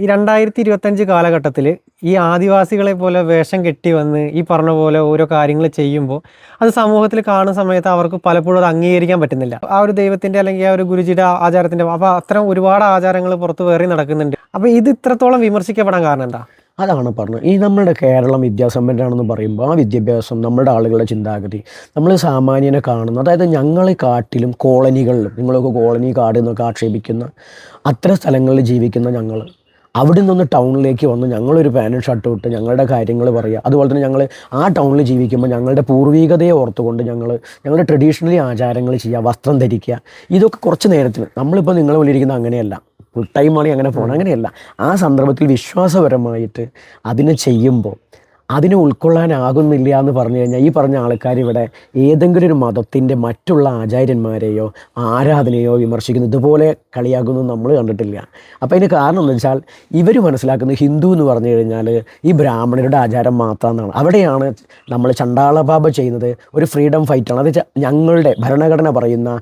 ഈ രണ്ടായിരത്തി ഇരുപത്തഞ്ച് കാലഘട്ടത്തിൽ ഈ ആദിവാസികളെ പോലെ വേഷം കെട്ടി വന്ന് ഈ പറഞ്ഞ പോലെ ഓരോ കാര്യങ്ങൾ ചെയ്യുമ്പോൾ അത് സമൂഹത്തിൽ കാണുന്ന സമയത്ത് അവർക്ക് പലപ്പോഴും അത് അംഗീകരിക്കാൻ പറ്റുന്നില്ല. ആ ഒരു ദൈവത്തിന്റെ അല്ലെങ്കിൽ ആ ഒരു ഗുരുജിയുടെ ആചാരത്തിന്റെ അപ്പോൾ അത്തരം ഒരുപാട് ആചാരങ്ങൾ പുറത്ത് വേറി നടക്കുന്നുണ്ട്. അപ്പോൾ ഇത് ഇത്രത്തോളം വിമർശിക്കപ്പെടാൻ കാരണം എന്താ? അതാണ് പറഞ്ഞത്. ഈ നമ്മുടെ കേരളം വിദ്യാസമ്പന്നരാണെന്ന് പറയുമ്പോൾ ആ വിദ്യാഭ്യാസം നമ്മുടെ ആളുകളുടെ ചിന്താഗതി നമ്മൾ സാമാന്യനെ കാണുന്നു അതായത് ഞങ്ങളെ കാട്ടിലും കോളനികളിലും നിങ്ങളൊക്കെ കോളനി കാട് എന്നൊക്കെ ആക്ഷേപിക്കുന്ന അത്തരം സ്ഥലങ്ങളിൽ ജീവിക്കുന്ന ഞങ്ങൾ അവിടെ നിന്ന് ടൗണിലേക്ക് വന്ന് ഞങ്ങളൊരു പാന്റും ഷർട്ടും ഇട്ട് ഞങ്ങളുടെ കാര്യങ്ങൾ പറയുക. അതുപോലെ തന്നെ ഞങ്ങൾ ആ ടൗണിൽ ജീവിക്കുമ്പോൾ ഞങ്ങളുടെ പൂർവികതയെ ഓർത്തുകൊണ്ട് ഞങ്ങൾ ഞങ്ങളുടെ ട്രഡീഷണലി ആചാരങ്ങൾ ചെയ്യുക വസ്ത്രം ധരിക്കുക. ഇതൊക്കെ കുറച്ച് നേരത്തിന്. നമ്മളിപ്പോൾ നിങ്ങളെ വിളിയിരിക്കുന്നത് അങ്ങനെയല്ല. ഫുൾ ടൈം ആണ് അങ്ങനെ പോകണം. അങ്ങനെയല്ല. ആ സന്ദർഭത്തിൽ വിശ്വാസപരമായിട്ട് അതിനെ ചെയ്യുമ്പോൾ അതിനെ ഉൾക്കൊള്ളാനാകുന്നില്ല എന്ന് പറഞ്ഞു കഴിഞ്ഞാൽ ഈ പറഞ്ഞ ആൾക്കാർ ഇവിടെ ഏതെങ്കിലും ഒരു മതത്തിന്റെ മറ്റുള്ള ആചാര്യന്മാരെയോ ആരാധനയോ വിമർശിക്കുന്നു. ഇതുപോലെ കളിയാക്കുന്നു നമ്മൾ കണ്ടിട്ടില്ല. അപ്പോൾ അതിന് കാരണം എന്ന് വെച്ചാൽ ഇവർ മനസ്സിലാക്കുന്നത് ഹിന്ദു എന്ന് പറഞ്ഞു കഴിഞ്ഞാൽ ഈ ബ്രാഹ്മണരുടെ ആചാരം മാത്രമെന്നാണ് അവിടെയാണ് നമ്മൾ ചണ്ടാളബാബ ചെയ്യുന്നത്. ഒരു ഫ്രീഡം ഫൈറ്റാണ്. അത് ഞങ്ങളുടെ ഭരണഘടന പറയുന്ന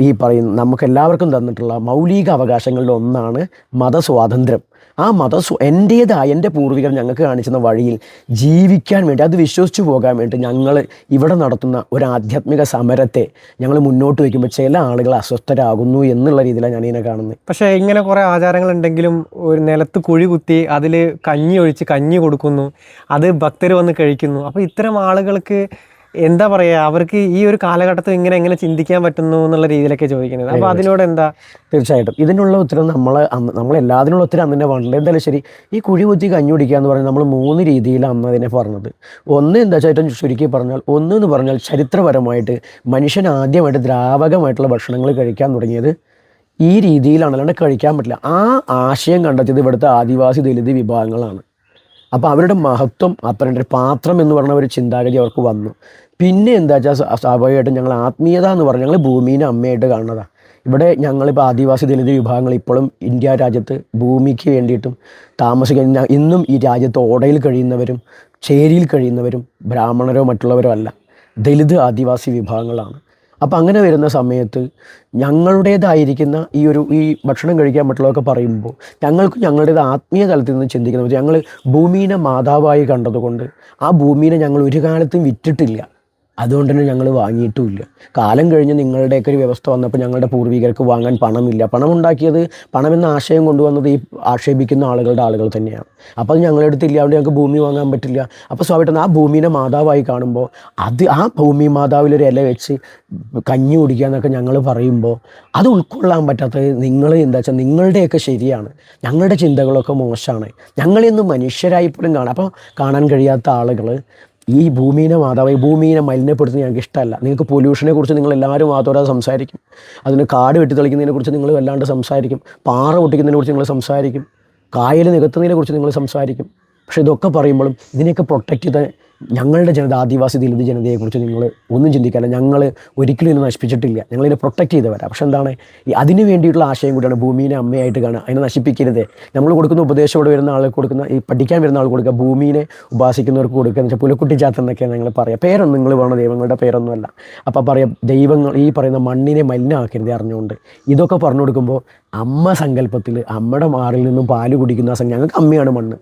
ഈ പറയുന്ന നമുക്ക് എല്ലാവർക്കും തന്നിട്ടുള്ള മൗലിക അവകാശങ്ങളിൽ ഒന്നാണ് മതസ്വാതന്ത്ര്യം. ആ മതസ്വ എന്റേതായ എന്റെ പൂർവികർ ഞങ്ങൾക്ക് കാണിച്ചുന്ന വഴിയിൽ ജീവിക്കാൻ വേണ്ടി അത് വിശ്വസിച്ചു പോകാൻ വേണ്ടി ഞങ്ങൾ ഇവിടെ നടത്തുന്ന ഒരു ആധ്യാത്മിക സമരത്തെ ഞങ്ങൾ മുന്നോട്ട് വയ്ക്കുമ്പോൾ ചില ആളുകൾ അസ്വസ്ഥരാകുന്നു എന്നുള്ള രീതിയിലാണ് ഞാൻ ഇതിനെ കാണുന്നത്. പക്ഷേ ഇങ്ങനെ കുറേ ആചാരങ്ങളുണ്ടെങ്കിലും ഒരു നിലത്ത് കുഴി കുത്തി അതിൽ കഞ്ഞി ഒഴിച്ച് കഞ്ഞി കൊടുക്കുന്നു അത് ഭക്തർ വന്ന് കഴിക്കുന്നു. അപ്പോൾ ഇത്തരം ആളുകൾക്ക് എന്താ പറയുക അവർക്ക് ഈ ഒരു കാലഘട്ടത്തിൽ ഇങ്ങനെ എങ്ങനെ ചിന്തിക്കാൻ പറ്റുന്നു എന്നുള്ള രീതിയിലൊക്കെ ചോദിക്കുന്നത്. അപ്പോൾ അതിനോട് എന്താ? തീർച്ചയായിട്ടും. ഇതിനുള്ള ഉത്തരം നമ്മൾ നമ്മൾ എല്ലാത്തിനുള്ള ഉത്തരം അന്ന് പറഞ്ഞില്ല എന്തായാലും ശരി ഈ കുഴി കുത്തി കഞ്ഞുപിടിക്കുക എന്ന് പറഞ്ഞാൽ നമ്മൾ മൂന്ന് രീതിയിലാണ് അന്ന് അതിനെ പറഞ്ഞത്. ഒന്ന് എന്താ വെച്ചാൽ ചുരുക്കി പറഞ്ഞാൽ ഒന്ന് എന്ന് പറഞ്ഞാൽ ചരിത്രപരമായിട്ട് മനുഷ്യൻ ആദ്യമായിട്ട് ദ്രാവകമായിട്ടുള്ള ഭക്ഷണങ്ങൾ കഴിക്കാൻ തുടങ്ങിയത് ഈ രീതിയിലാണ്. അല്ലാണ്ട് കഴിക്കാൻ പറ്റില്ല. ആ ആശയം കണ്ടെത്തിയത് ഇവിടുത്തെ ആദിവാസി ദലിത് വിഭാഗങ്ങളാണ്. അപ്പോൾ അവരുടെ മഹത്വം അത്ര പാത്രം എന്ന് പറഞ്ഞ ഒരു ചിന്താഗതി അവർക്ക് വന്നു. പിന്നെ എന്താ വെച്ചാൽ സ്വാ- സ്വാഭാവികമായിട്ടും ഞങ്ങൾ ആത്മീയത എന്ന് പറഞ്ഞാൽ ഞങ്ങൾ ഭൂമീനെ അമ്മയായിട്ട് കാണുന്നതാണ് ഇവിടെ ഞങ്ങളിപ്പോൾ ആദിവാസി ദലിത് വിഭാഗങ്ങൾ ഇപ്പോഴും ഇന്ത്യ രാജ്യത്ത് ഭൂമിക്ക് വേണ്ടിയിട്ടും താമസിക്കുന്ന ഇന്നും ഈ രാജ്യത്ത് ഓടയിൽ കഴിയുന്നവരും ചേരിയിൽ കഴിയുന്നവരും ബ്രാഹ്മണരോ മറ്റുള്ളവരോ അല്ല. ദലിത് ആദിവാസി വിഭാഗങ്ങളാണ്. അപ്പോൾ അങ്ങനെ വരുന്ന സമയത്ത് ഞങ്ങളുടേതായിരിക്കുന്ന ഈ ഒരു ഈ ഭക്ഷണം കഴിക്കാൻ മറ്റുള്ളവർക്ക് പറയുമ്പോൾ ഞങ്ങൾക്ക് ഞങ്ങളുടേത് ആത്മീയ തലത്തിൽ നിന്ന് ചിന്തിക്കുന്നത് ഞങ്ങൾ ഭൂമീനെ മാതാവായി കണ്ടതുകൊണ്ട് ആ ഭൂമീനെ ഞങ്ങൾ ഒരു കാലത്തും വിറ്റിട്ടില്ല. അതുകൊണ്ട് തന്നെ ഞങ്ങൾ വാങ്ങിയിട്ടുമില്ല. കാലം കഴിഞ്ഞ് നിങ്ങളുടെയൊക്കെ ഒരു വ്യവസ്ഥ വന്നപ്പോൾ ഞങ്ങളുടെ പൂർവികർക്ക് വാങ്ങാൻ പണമില്ല. പണം ഉണ്ടാക്കിയത് പണമെന്ന ആശയം കൊണ്ടുവന്നത് ഈ ആക്ഷേപിക്കുന്ന ആളുകളുടെ ആളുകൾ തന്നെയാണ്. അപ്പോൾ അത് ഞങ്ങളുടെ അടുത്ത് ഇല്ലാണ്ട് ഞങ്ങൾക്ക് ഭൂമി വാങ്ങാൻ പറ്റില്ല. അപ്പോൾ സ്വാഭാവികമായിട്ടും ആ ഭൂമിനെ മാതാവായി കാണുമ്പോൾ അത് ആ ഭൂമി മാതാവിലൊരു ഇല വെച്ച് കഞ്ഞി കുടിക്കുക എന്നൊക്കെ ഞങ്ങൾ പറയുമ്പോൾ അത് ഉൾക്കൊള്ളാൻ പറ്റാത്തത് നിങ്ങൾ എന്താ വെച്ചാൽ നിങ്ങളുടെയൊക്കെ ശരിയാണ്. ഞങ്ങളുടെ ചിന്തകളൊക്കെ മോശമാണ്. ഞങ്ങളിന്ന് മനുഷ്യരായി പോലും കാണാം. അപ്പോൾ കാണാൻ കഴിയാത്ത ആളുകൾ ഈ ഭൂമിനെ മാതാവ് ഈ ഭൂമിനെ മലിനപ്പെടുത്തുന്നത് ഞങ്ങൾക്ക് ഇഷ്ടമല്ല. നിങ്ങൾക്ക് പൊല്യൂഷനെ കുറിച്ച് നിങ്ങൾ എല്ലാവരും വാതോരാതെ സംസാരിക്കും. അതിന് കാട് വെട്ടിത്തെളിക്കുന്നതിനെ കുറിച്ച് നിങ്ങൾ വല്ലാണ്ട് സംസാരിക്കും. പാറ പൊട്ടിക്കുന്നതിനെ കുറിച്ച് നിങ്ങൾ സംസാരിക്കും. കായൽ നികത്തുന്നതിനെ കുറിച്ച് നിങ്ങൾ സംസാരിക്കും. പക്ഷേ ഇതൊക്കെ പറയുമ്പോഴും ഇതിനെയൊക്കെ പ്രൊട്ടക്റ്റ് ചെയ്ത ഞങ്ങളുടെ ജനത ആദിവാസി ദലിത് ജനതയെക്കുറിച്ച് നിങ്ങൾ ഒന്നും ചിന്തിക്കാല്ല ഞങ്ങൾ ഒരിക്കലും ഇതിനെ നശിപ്പിച്ചിട്ടില്ല. ഞങ്ങളിതിനെ പ്രൊട്ടക്റ്റ് ചെയ്തവരാ. പക്ഷെ എന്താണ്? ഈ അതിന് വേണ്ടിയിട്ടുള്ള ആശയം കൂടിയാണ് ഭൂമിനെ അമ്മയായിട്ട് കാണുക. അതിനെ നശിപ്പിക്കരുത്. നമ്മൾ കൊടുക്കുന്ന ഉപദേശം ഇവിടെ വരുന്ന ആൾ കൊടുക്കുന്ന ഈ പഠിക്കാൻ വരുന്ന ആൾ കൊടുക്കുക ഭൂമിനെ ഉപാസിക്കുന്നവർക്ക് കൊടുക്കുക എന്ന് വെച്ചാൽ പുലക്കുട്ടി ചാത്തെന്നൊക്കെ ഞങ്ങൾ പറയുക. പേരൊന്നും നിങ്ങൾ വേണം? ദൈവങ്ങളുടെ പേരൊന്നുമല്ല. അപ്പോൾ പറയാം ദൈവങ്ങൾ ഈ പറയുന്ന മണ്ണിനെ മലിനമാക്കരുത് അറിഞ്ഞുകൊണ്ട്. ഇതൊക്കെ പറഞ്ഞു കൊടുക്കുമ്പോൾ അമ്മ സങ്കല്പത്തിൽ അമ്മയുടെ മാറിൽ നിന്നും പാൽ കുടിക്കുന്ന ഞങ്ങൾക്ക് അമ്മയാണ് മണ്ണ്.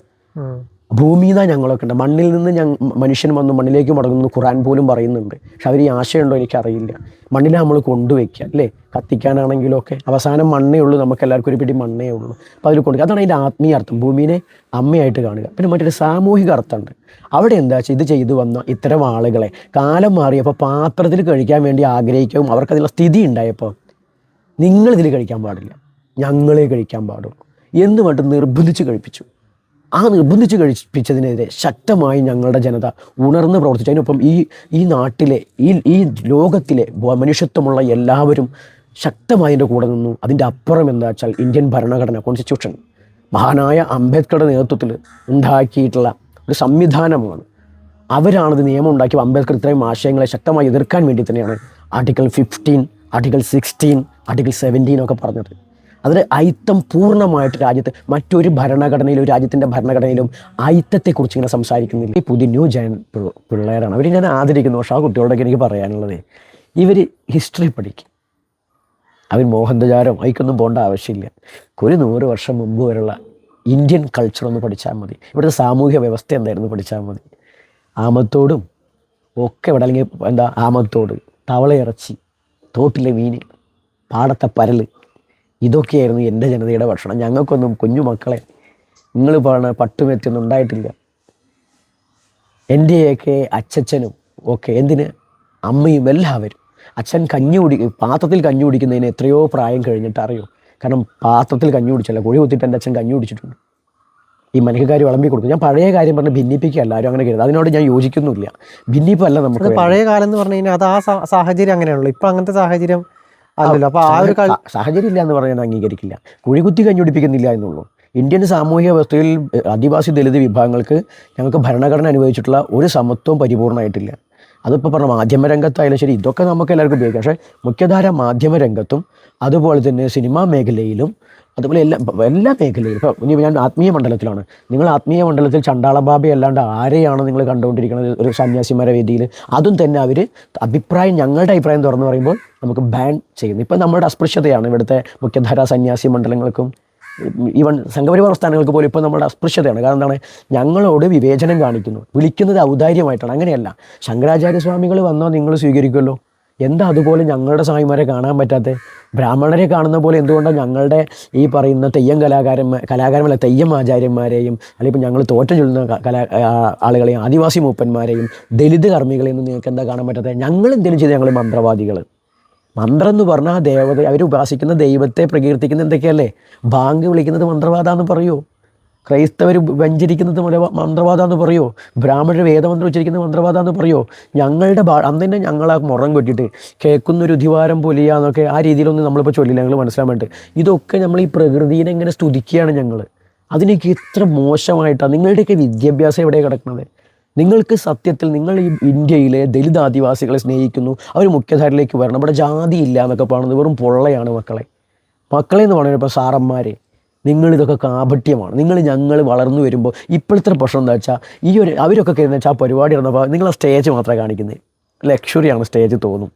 ഭൂമിന്നാ ഞങ്ങളൊക്കെ ഉണ്ട്. മണ്ണിൽ നിന്ന് ഞങ്ങൾ മനുഷ്യൻ വന്ന് മണ്ണിലേക്ക് മടങ്ങുന്നു ഖുറാൻ പോലും പറയുന്നുണ്ട്. പക്ഷെ അവർ ഈ ആശയമുണ്ടോ എനിക്കറിയില്ല. മണ്ണിൽ നമ്മൾ കൊണ്ടുവയ്ക്കുക അല്ലേ? കത്തിക്കാനാണെങ്കിലും ഒക്കെ അവസാനം മണ്ണേ ഉള്ളൂ നമുക്ക് എല്ലാവർക്കും ഒരു പിടി മണ്ണേ ഉള്ളൂ. അപ്പോൾ അതിൽ കൊണ്ടുവയ്ക്കുക. അതാണ് അതിന്റെ ആത്മീയ അർത്ഥം. ഭൂമിനെ അമ്മയായിട്ട് കാണുക. പിന്നെ മറ്റൊരു സാമൂഹിക അർത്ഥമുണ്ട്. അവിടെ എന്താ വെച്ചാൽ ഇത് ചെയ്തു വന്ന ഇത്തരം ആളുകളെ കാലം മാറിയപ്പോൾ പാത്രത്തിൽ കഴിക്കാൻ വേണ്ടി ആഗ്രഹിക്കുകയും അവർക്കതിനുള്ള സ്ഥിതി ഉണ്ടായപ്പോൾ നിങ്ങളിതിൽ കഴിക്കാൻ പാടില്ല. ഞങ്ങളെ കഴിക്കാൻ പാടുള്ളൂ. എന്ന് പറഞ്ഞിട്ട് നിർബന്ധിച്ച് കഴിപ്പിച്ചു. ആ നിർബന്ധിച്ച് കഴിപ്പിച്ചതിനെതിരെ ശക്തമായി ഞങ്ങളുടെ ജനത ഉണർന്ന് പ്രവർത്തിച്ചു. അതിനൊപ്പം ഈ ഈ നാട്ടിലെ ഈ ഈ ലോകത്തിലെ മനുഷ്യത്വമുള്ള എല്ലാവരും ശക്തമായി എന്റെ കൂടെ നിന്നു. അതിന്റെ അപ്പുറം എന്താ വെച്ചാൽ ഇന്ത്യൻ ഭരണഘടന കോൺസ്റ്റിറ്റ്യൂഷൻ മഹാനായ അംബേദ്കറുടെ നേതൃത്വത്തിൽ ഉണ്ടാക്കിയിട്ടുള്ള ഒരു സംവിധാനമാണ്. അവരാണത് നിയമം ഉണ്ടാക്കിയ അംബേദ്കർ ഇത്രയും ആശയങ്ങളെ ശക്തമായി എതിർക്കാൻ വേണ്ടി തന്നെയാണ് article fifteen article sixteen article seventeen ഒക്കെ പറഞ്ഞത്. അതിൽ അയിത്തം പൂർണമായിട്ട് രാജ്യത്ത് മറ്റൊരു ഭരണഘടനയിലും രാജ്യത്തിന്റെ ഭരണഘടനയിലും അയിത്തത്തെക്കുറിച്ച് ഇങ്ങനെ സംസാരിക്കുന്നില്ല. ഈ പുതിയ ന്യൂ ജയൻ പിള്ള- പിള്ളേരാണ്. അവർ ഞാൻ ആദരിക്കുന്നു. പക്ഷേ ആ കുട്ടികളോടൊക്കെ എനിക്ക് പറയാനുള്ളത് ഇവർ ഹിസ്റ്ററി പഠിക്കും. അവൻ മോഹൻദജാരം അതിക്കൊന്നും പോകേണ്ട ആവശ്യമില്ല. ഒരു നൂറ് വർഷം മുമ്പ് വരെയുള്ള ഇന്ത്യൻ കൾച്ചർ ഒന്ന് പഠിച്ചാൽ മതി. ഇവിടുത്തെ സാമൂഹ്യ വ്യവസ്ഥ എന്തായിരുന്നു പഠിച്ചാൽ മതി. ആമത്തോടും ഒക്കെ ഇവിടെ അല്ലെങ്കിൽ എന്താ ആമത്തോട് തവളയിറച്ചി തോട്ടിലെ മീൻ പാടത്തെ പരൽ ഇതൊക്കെയായിരുന്നു എന്റെ ജനതയുടെ ഭക്ഷണം. ഞങ്ങൾക്കൊന്നും കുഞ്ഞു മക്കളെ നിങ്ങൾ പറഞ്ഞ പട്ടുമെറ്റൊന്നും ഉണ്ടായിട്ടില്ല. എന്റെയൊക്കെ അച്ഛനും ഒക്കെ എന്തിന്? അമ്മയും എല്ലാവരും. അച്ഛൻ കഞ്ഞി കുടി പാത്രത്തിൽ കഞ്ഞി കുടിക്കുന്നതിന് എത്രയോ പ്രായം കഴിഞ്ഞിട്ട് അറിയോ? കാരണം പാത്രത്തിൽ കഞ്ഞി കുടിച്ചല്ല കുഴി കുത്തിയിട്ട് എന്റെ അച്ഛൻ കഞ്ഞി കുടിച്ചിട്ടുണ്ട്. ഈ മനഃക്കാർ വിളമ്പി കൊടുക്കും ഞാൻ പഴയ കാര്യം പറഞ്ഞ് ഭിന്നിപ്പിക്കുക എല്ലാവരും അങ്ങനെ കരുത്. അതിനോട് ഞാൻ യോജിക്കുന്നില്ല ഭിന്നിപ്പല്ല നമുക്ക് പഴയ കാലം എന്ന് പറഞ്ഞു കഴിഞ്ഞാൽ അത് ആ സാഹചര്യം അങ്ങനെയാണല്ലോ. ഇപ്പം അങ്ങനത്തെ സാഹചര്യം അല്ലല്ലോ അപ്പൊ ആ ഒരു സാഹചര്യം ഇല്ല എന്ന് പറഞ്ഞാൽ അംഗീകരിക്കില്ല. കുഴികുത്തി കഞ്ഞുപിടിപ്പിക്കുന്നില്ല എന്നുള്ളൂ. ഇന്ത്യൻ സാമൂഹിക വ്യവസ്ഥയിൽ ആദിവാസി ദളിത് വിഭാഗങ്ങൾക്ക് ഞങ്ങൾക്ക് ഭരണഘടന അനുവദിച്ചിട്ടുള്ള ഒരു സമത്വവും പരിപൂർണമായിട്ടില്ല. അതിപ്പോൾ പറഞ്ഞ മാധ്യമ രംഗത്തായാലും ശരി ഇതൊക്കെ നമുക്ക് എല്ലാവർക്കും ഉപയോഗിക്കാം. പക്ഷേ മുഖ്യധാര മാധ്യമരംഗത്തും അതുപോലെ തന്നെ സിനിമാ മേഖലയിലും അതുപോലെ എല്ലാ എല്ലാ മേഖലയിലും ഇപ്പോൾ ഇനി ഞാൻ ആത്മീയ മണ്ഡലത്തിലാണ്. നിങ്ങൾ ആത്മീയ മണ്ഡലത്തിൽ ചണ്ടാളബാബി അല്ലാണ്ട് ആരെയാണ് നിങ്ങൾ കണ്ടുകൊണ്ടിരിക്കുന്നത്? ഒരു സന്യാസിമാരെ വേദിയിൽ. അതും തന്നെ അവർ അഭിപ്രായം ഞങ്ങളുടെ അഭിപ്രായം തുറന്നു പറയുമ്പോൾ നമുക്ക് ബാൻ ചെയ്യുന്നു. ഇപ്പം നമ്മുടെ അസ്പൃശ്യതയാണ് ഇവിടുത്തെ മുഖ്യധാരാ സന്യാസി മണ്ഡലങ്ങൾക്കും ഈവൻ സംഘപരിവാർ സ്ഥാനങ്ങൾക്ക് പോലും ഇപ്പോൾ നമ്മുടെ അസ്പൃശ്യതയാണ്. കാരണം എന്താണ്? ഞങ്ങളോട് വിവേചനം കാണിക്കുന്നു. വിളിക്കുന്നത് ഔദാര്യമായിട്ടാണ്. അങ്ങനെയല്ല. ശങ്കരാചാര്യ സ്വാമികൾ വന്നാൽ നിങ്ങൾ സ്വീകരിക്കുമല്ലോ. എന്താ അതുപോലെ ഞങ്ങളുടെ സ്വാമിമാരെ കാണാൻ പറ്റാത്ത? ബ്രാഹ്മണരെ കാണുന്ന പോലെ എന്തുകൊണ്ടാണ് ഞങ്ങളുടെ ഈ പറയുന്ന തെയ്യം കലാകാരന്മാർ കലാകാരന്മാരെ തെയ്യം ആചാര്യന്മാരെയും അല്ലെങ്കിൽ ഇപ്പം ഞങ്ങൾ തോറ്റം ചൊല്ലുന്ന കലാ ആളുകളെയും ആദിവാസി മൂപ്പന്മാരെയും ദലിത് കർമ്മികളെയും നിങ്ങൾക്ക് എന്താ കാണാൻ പറ്റാത്തത് ഞങ്ങൾ എന്തെങ്കിലും ചെയ്ത് ഞങ്ങൾ മന്ത്രവാദികൾ മന്ത്രം എന്ന് പറഞ്ഞാൽ ദേവത അവർ ഉപാസിക്കുന്ന ദൈവത്തെ പ്രകീർത്തിക്കുന്ന എന്തൊക്കെയല്ലേ? ബാങ്ക് വിളിക്കുന്നത് മന്ത്രവാദാന്ന് പറയൂ? ക്രൈസ്തവർ വഞ്ചരിക്കുന്നത് മന്ത്രവാദം എന്ന് പറയുമോ ബ്രാഹ്മണർ വേദമന്ത്രം ഉച്ചരിക്കുന്ന മന്ത്രവാദം എന്ന് പറയുമോ ഞങ്ങളുടെ ഭാ അന്ന് തന്നെ ഞങ്ങൾ ആ മുറം കൊട്ടിട്ട് കേൾക്കുന്നൊരു ഉധിവാരം പൊലിയാന്നൊക്കെ ആ രീതിയിലൊന്നും നമ്മളിപ്പോൾ ചൊല്ലില്ല. ഞങ്ങൾ മനസ്സിലാൻ ഇതൊക്കെ നമ്മൾ ഈ പ്രകൃതിയെ എങ്ങനെ സ്തുതിക്കുകയാണ് ഞങ്ങൾ അതിനൊക്കെ ഇത്ര മോശമായിട്ടാണ് നിങ്ങളുടെയൊക്കെ വിദ്യാഭ്യാസം എവിടെ കിടക്കുന്നത്? നിങ്ങൾക്ക് സത്യത്തിൽ നിങ്ങൾ ഈ ഇന്ത്യയിലെ ദലിത് ആദിവാസികളെ സ്നേഹിക്കുന്നു. അവർ മുഖ്യധാരയിലേക്ക് വരണം. ഇവിടെ ജാതി ഇല്ല എന്നൊക്കെ പറയുന്നത് വെറും പൊള്ളയാണ് മക്കളെ. മക്കളെ എന്ന് പറയുന്നത് ഇപ്പോൾ സാറന്മാരെ. നിങ്ങളിതൊക്കെ കാപട്യമാണ്. നിങ്ങൾ ഞങ്ങൾ വളർന്നു വരുമ്പോൾ ഇപ്പോഴത്തെ പ്രശ്നം എന്താ വെച്ചാൽ ഈ ഒരു അവരൊക്കെ കരുതുന്ന വെച്ചാൽ ആ പരിപാടി നടന്നപ്പോൾ നിങ്ങൾ ആ സ്റ്റേജ് മാത്രമേ കാണിക്കുന്നത് ലക്ഷറിയാണ് സ്റ്റേജ് തോന്നും.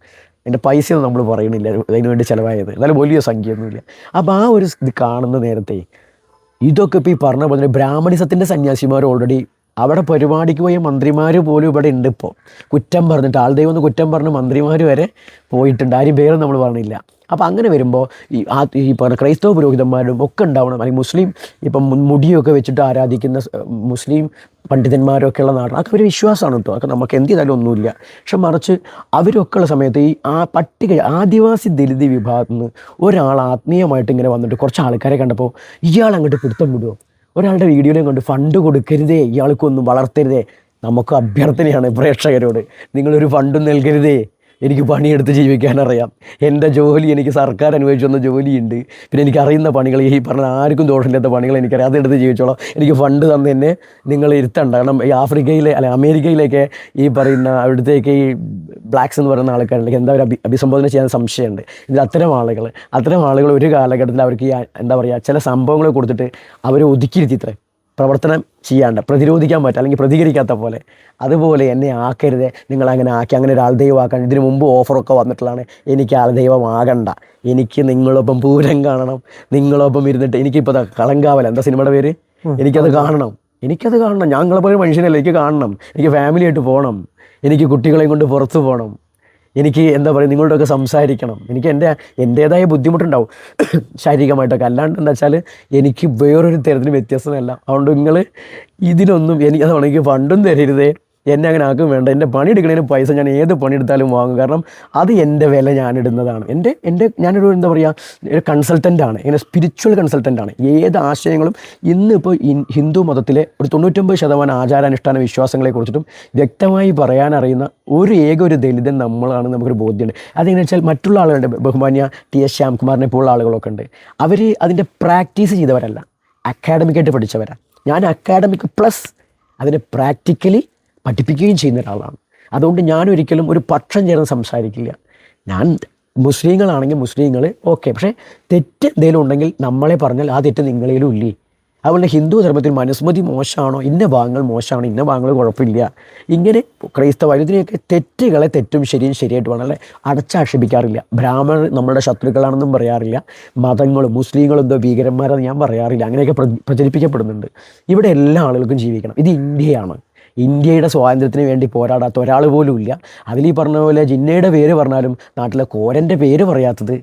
എന്റെ ഒന്നും നമ്മൾ പറയണില്ല. അതിന് വേണ്ടി ചിലവായത്. എന്നാലും വലിയ സംഖ്യയൊന്നുമില്ല. അപ്പോൾ ആ ഒരു ഇത് കാണുന്ന നേരത്തെ ഇതൊക്കെ ഇപ്പോൾ ഈ പറഞ്ഞ പോലെ ബ്രാഹ്മണിസത്തിന്റെ സന്യാസിമാർ ഓൾറെഡി അവിടെ പരിപാടിക്ക് പോയ മന്ത്രിമാർ പോലും ഇവിടെ ഉണ്ട് ഇപ്പോൾ കുറ്റം പറഞ്ഞിട്ട് ആൾദൈവം എന്ന് കുറ്റം പറഞ്ഞ് മന്ത്രിമാർ വരെ പോയിട്ടുണ്ട്. ആരും പേരും നമ്മൾ പറഞ്ഞില്ല. അപ്പോൾ അങ്ങനെ വരുമ്പോൾ ഈ ആ ഈ പറഞ്ഞ ക്രൈസ്തവ പുരോഹിതന്മാരും ഒക്കെ ഉണ്ടാവണം. അല്ലെങ്കിൽ മുസ്ലിം ഇപ്പം മുടിയൊക്കെ വെച്ചിട്ട് ആരാധിക്കുന്ന മുസ്ലിം പണ്ഡിതന്മാരൊക്കെ ഉള്ള നാടാണ് അതൊക്കെ ഒരു വിശ്വാസമാണ് കേട്ടോ അതൊക്കെ നമുക്ക് എന്ത് ചെയ്താലും ഒന്നുമില്ല. പക്ഷെ മറിച്ച് അവരൊക്കെ ഉള്ള സമയത്ത് ഈ ആ പട്ടിക ആദിവാസി ദലിത് വിഭാഗത്തിൽ നിന്ന് ഒരാൾ ആത്മീയമായിട്ട് ഇങ്ങനെ വന്നിട്ട് കുറച്ച് ആൾക്കാരെ കണ്ടപ്പോൾ ഇയാൾ അങ്ങോട്ട് പിടുത്തം വിടുമോ ഒരാളുടെ വീഡിയോയിലും കൊണ്ട് ഫണ്ട് കൊടുക്കരുതേ ഇയാൾക്കൊന്നും വളർത്തരുതേ. നമുക്ക് അഭ്യർത്ഥനയാണ് പ്രേക്ഷകരോട്. നിങ്ങളൊരു ഫണ്ടും നൽകരുതേ. എനിക്ക് പണിയെടുത്ത് ജീവിക്കാനറിയാം. എന്റെ ജോലി എനിക്ക് സർക്കാർ അനുവദിച്ചു വന്ന ജോലിയുണ്ട്. പിന്നെ എനിക്ക് അറിയുന്ന പണികൾ ഈ പറഞ്ഞ ആർക്കും ദോഷമില്ലാത്ത പണികൾ എനിക്കറിയാം. അതെടുത്ത് ജീവിച്ചോളാം. എനിക്ക് ഫണ്ട് തന്നെ എന്നെ നിങ്ങൾ ഇരുത്തണ്ട കാരണം ഈ ആഫ്രിക്കയിലെ അല്ല അമേരിക്കയിലേക്ക് ഈ പറയുന്ന അവിടുത്തേക്ക് ഈ ബ്ലാക്സ് എന്ന് പറയുന്ന ആൾക്കാരുണ്ടെങ്കിൽ എന്താ ഒരു അഭി അഭിസംബോധന ചെയ്യാൻ സംശയമുണ്ട്. ഇതിൽ അത്തരം ആളുകൾ അത്തരം ആളുകൾ ഒരു കാലഘട്ടത്തിൽ അവർക്ക് ഈ എന്താ പറയുക ചില സംഭവങ്ങൾ കൊടുത്തിട്ട് അവരെ ഒതുക്കിയിരുത്തിത്രേ പ്രവർത്തനം ചെയ്യാണ്ട് പ്രതിരോധിക്കാൻ പറ്റും അല്ലെങ്കിൽ പ്രതികരിക്കാത്ത പോലെ. അതുപോലെ എന്നെ ആക്കരുത്. നിങ്ങൾ അങ്ങനെ ആക്കി അങ്ങനെ ഒരാൾ ദൈവമാക്കാണ്ട് ഇതിനു മുമ്പ് ഓഫറൊക്കെ വന്നിട്ടുള്ളതാണ്. എനിക്ക് ആൾ ദൈവമാകണ്ട. എനിക്ക് നിങ്ങളൊപ്പം പൂരം കാണണം. നിങ്ങളൊപ്പം ഇരുന്നിട്ട് എനിക്കിപ്പോൾ കളങ്കാവല എന്താ സിനിമയുടെ പേര്? എനിക്കത് കാണണം. എനിക്കത് കാണണം. ഞങ്ങളെപ്പോലെ മനുഷ്യനല്ല. എനിക്ക് കാണണം. എനിക്ക് ഫാമിലിയായിട്ട് പോകണം എനിക്ക് കുട്ടികളെയും കൊണ്ട് പുറത്ത് പോകണം എനിക്ക് എന്താ പറയുക നിങ്ങളോടൊക്കെ സംസാരിക്കണം. എനിക്ക് എന്റെ എന്റേതായ ബുദ്ധിമുട്ടുണ്ടാവും ശാരീരികമായിട്ടൊക്കെ. അല്ലാണ്ട് എന്താ വെച്ചാൽ എനിക്ക് വേറൊരു തരത്തിന് വ്യത്യസ്തമല്ല അതുകൊണ്ട് നിങ്ങൾ ഇതിനൊന്നും എനിക്ക് അതാണ് എനിക്ക് ഫണ്ടും തരരുതേ. എന്നെ അങ്ങനെ ആക്കും വേണ്ട. എന്റെ പണിയെടുക്കുന്നതിന് പൈസ ഞാൻ ഏത് പണിയെടുത്താലും വാങ്ങും. കാരണം അത് എന്റെ വില ഞാനിടുന്നതാണ്. എന്റെ എന്റെ ഞാനൊരു എന്താ പറയുക ഒരു കൺസൾട്ടന്റാണ് ഇങ്ങനെ സ്പിരിച്വൽ കൺസൾട്ടന്റാണ് ഏത് ആശയങ്ങളും ഇന്നിപ്പോൾ ഹിന്ദു മതത്തിലെ ഒരു തൊണ്ണൂറ്റൊമ്പത് ശതമാനം ആചാരാനുഷ്ഠാന വിശ്വാസങ്ങളെക്കുറിച്ചിട്ടും വ്യക്തമായി പറയാനറിയുന്ന ഒരു ഏക ഒരു ദലിതൻ നമ്മളാണ് നമുക്കൊരു ബോധ്യമുണ്ട്. അതെങ്ങനെ വെച്ചാൽ മറ്റുള്ള ആളുകളുടെ ബഹുമാന്യ ടി എസ് ശ്യാംകുമാറിനെ പോലുള്ള ആളുകളൊക്കെ ഉണ്ട്. അവർ അതിന്റെ പ്രാക്ടീസ് ചെയ്തവരല്ല. അക്കാഡമിക്കായിട്ട് പഠിച്ചവരാണ് ഞാൻ അക്കാഡമിക് പ്ലസ് അതിനെ പ്രാക്ടിക്കലി പഠിപ്പിക്കുകയും ചെയ്യുന്ന ഒരാളാണ്. അതുകൊണ്ട് ഞാൻ ഒരിക്കലും ഒരു പക്ഷം ചേർന്ന് സംസാരിക്കില്ല. ഞാൻ മുസ്ലിങ്ങളാണെങ്കിൽ മുസ്ലിങ്ങൾ ഓക്കെ. പക്ഷേ തെറ്റ് എന്തെങ്കിലും ഉണ്ടെങ്കിൽ നമ്മളെ പറഞ്ഞാൽ ആ തെറ്റ് നിങ്ങളിലും ഇല്ലേ? അതുപോലെ ഹിന്ദു ധർമ്മത്തിൽ മനുസ്മൃതി മോശമാണോ? ഇന്ന ഭാഗങ്ങൾ മോശമാണ് ഇന്ന ഭാഗങ്ങൾ കുഴപ്പമില്ല. ഇങ്ങനെ ക്രൈസ്തവ ഇതിനെയൊക്കെ തെറ്റുകളെ തെറ്റും ശരിയും ശരിയായിട്ട് വേണം. അല്ലെ? അടച്ചാക്ഷേപിക്കാറില്ല. ബ്രാഹ്മണർ നമ്മളുടെ ശത്രുക്കളാണെന്നും പറയാറില്ല. മതങ്ങളും മുസ്ലിങ്ങളും എന്തോ ഭീകരന്മാരെന്ന് ഞാൻ പറയാറില്ല. അങ്ങനെയൊക്കെ പ്രചരിപ്പിക്കപ്പെടുന്നുണ്ട്. ഇവിടെ എല്ലാ ആളുകൾക്കും ജീവിക്കണം. ഇത് ഇന്ത്യയാണ്. ഇന്ത്യയുടെ സ്വാതന്ത്ര്യത്തിന് വേണ്ടി പോരാടാത്ത ഒരാൾ പോലും ഇല്ല. അതിൽ ഈ പറഞ്ഞ പോലെ ജിന്നയുടെ പേര് പറഞ്ഞാലും നാട്ടിലെ കോരന്റെ പേര് പറയാത്തത്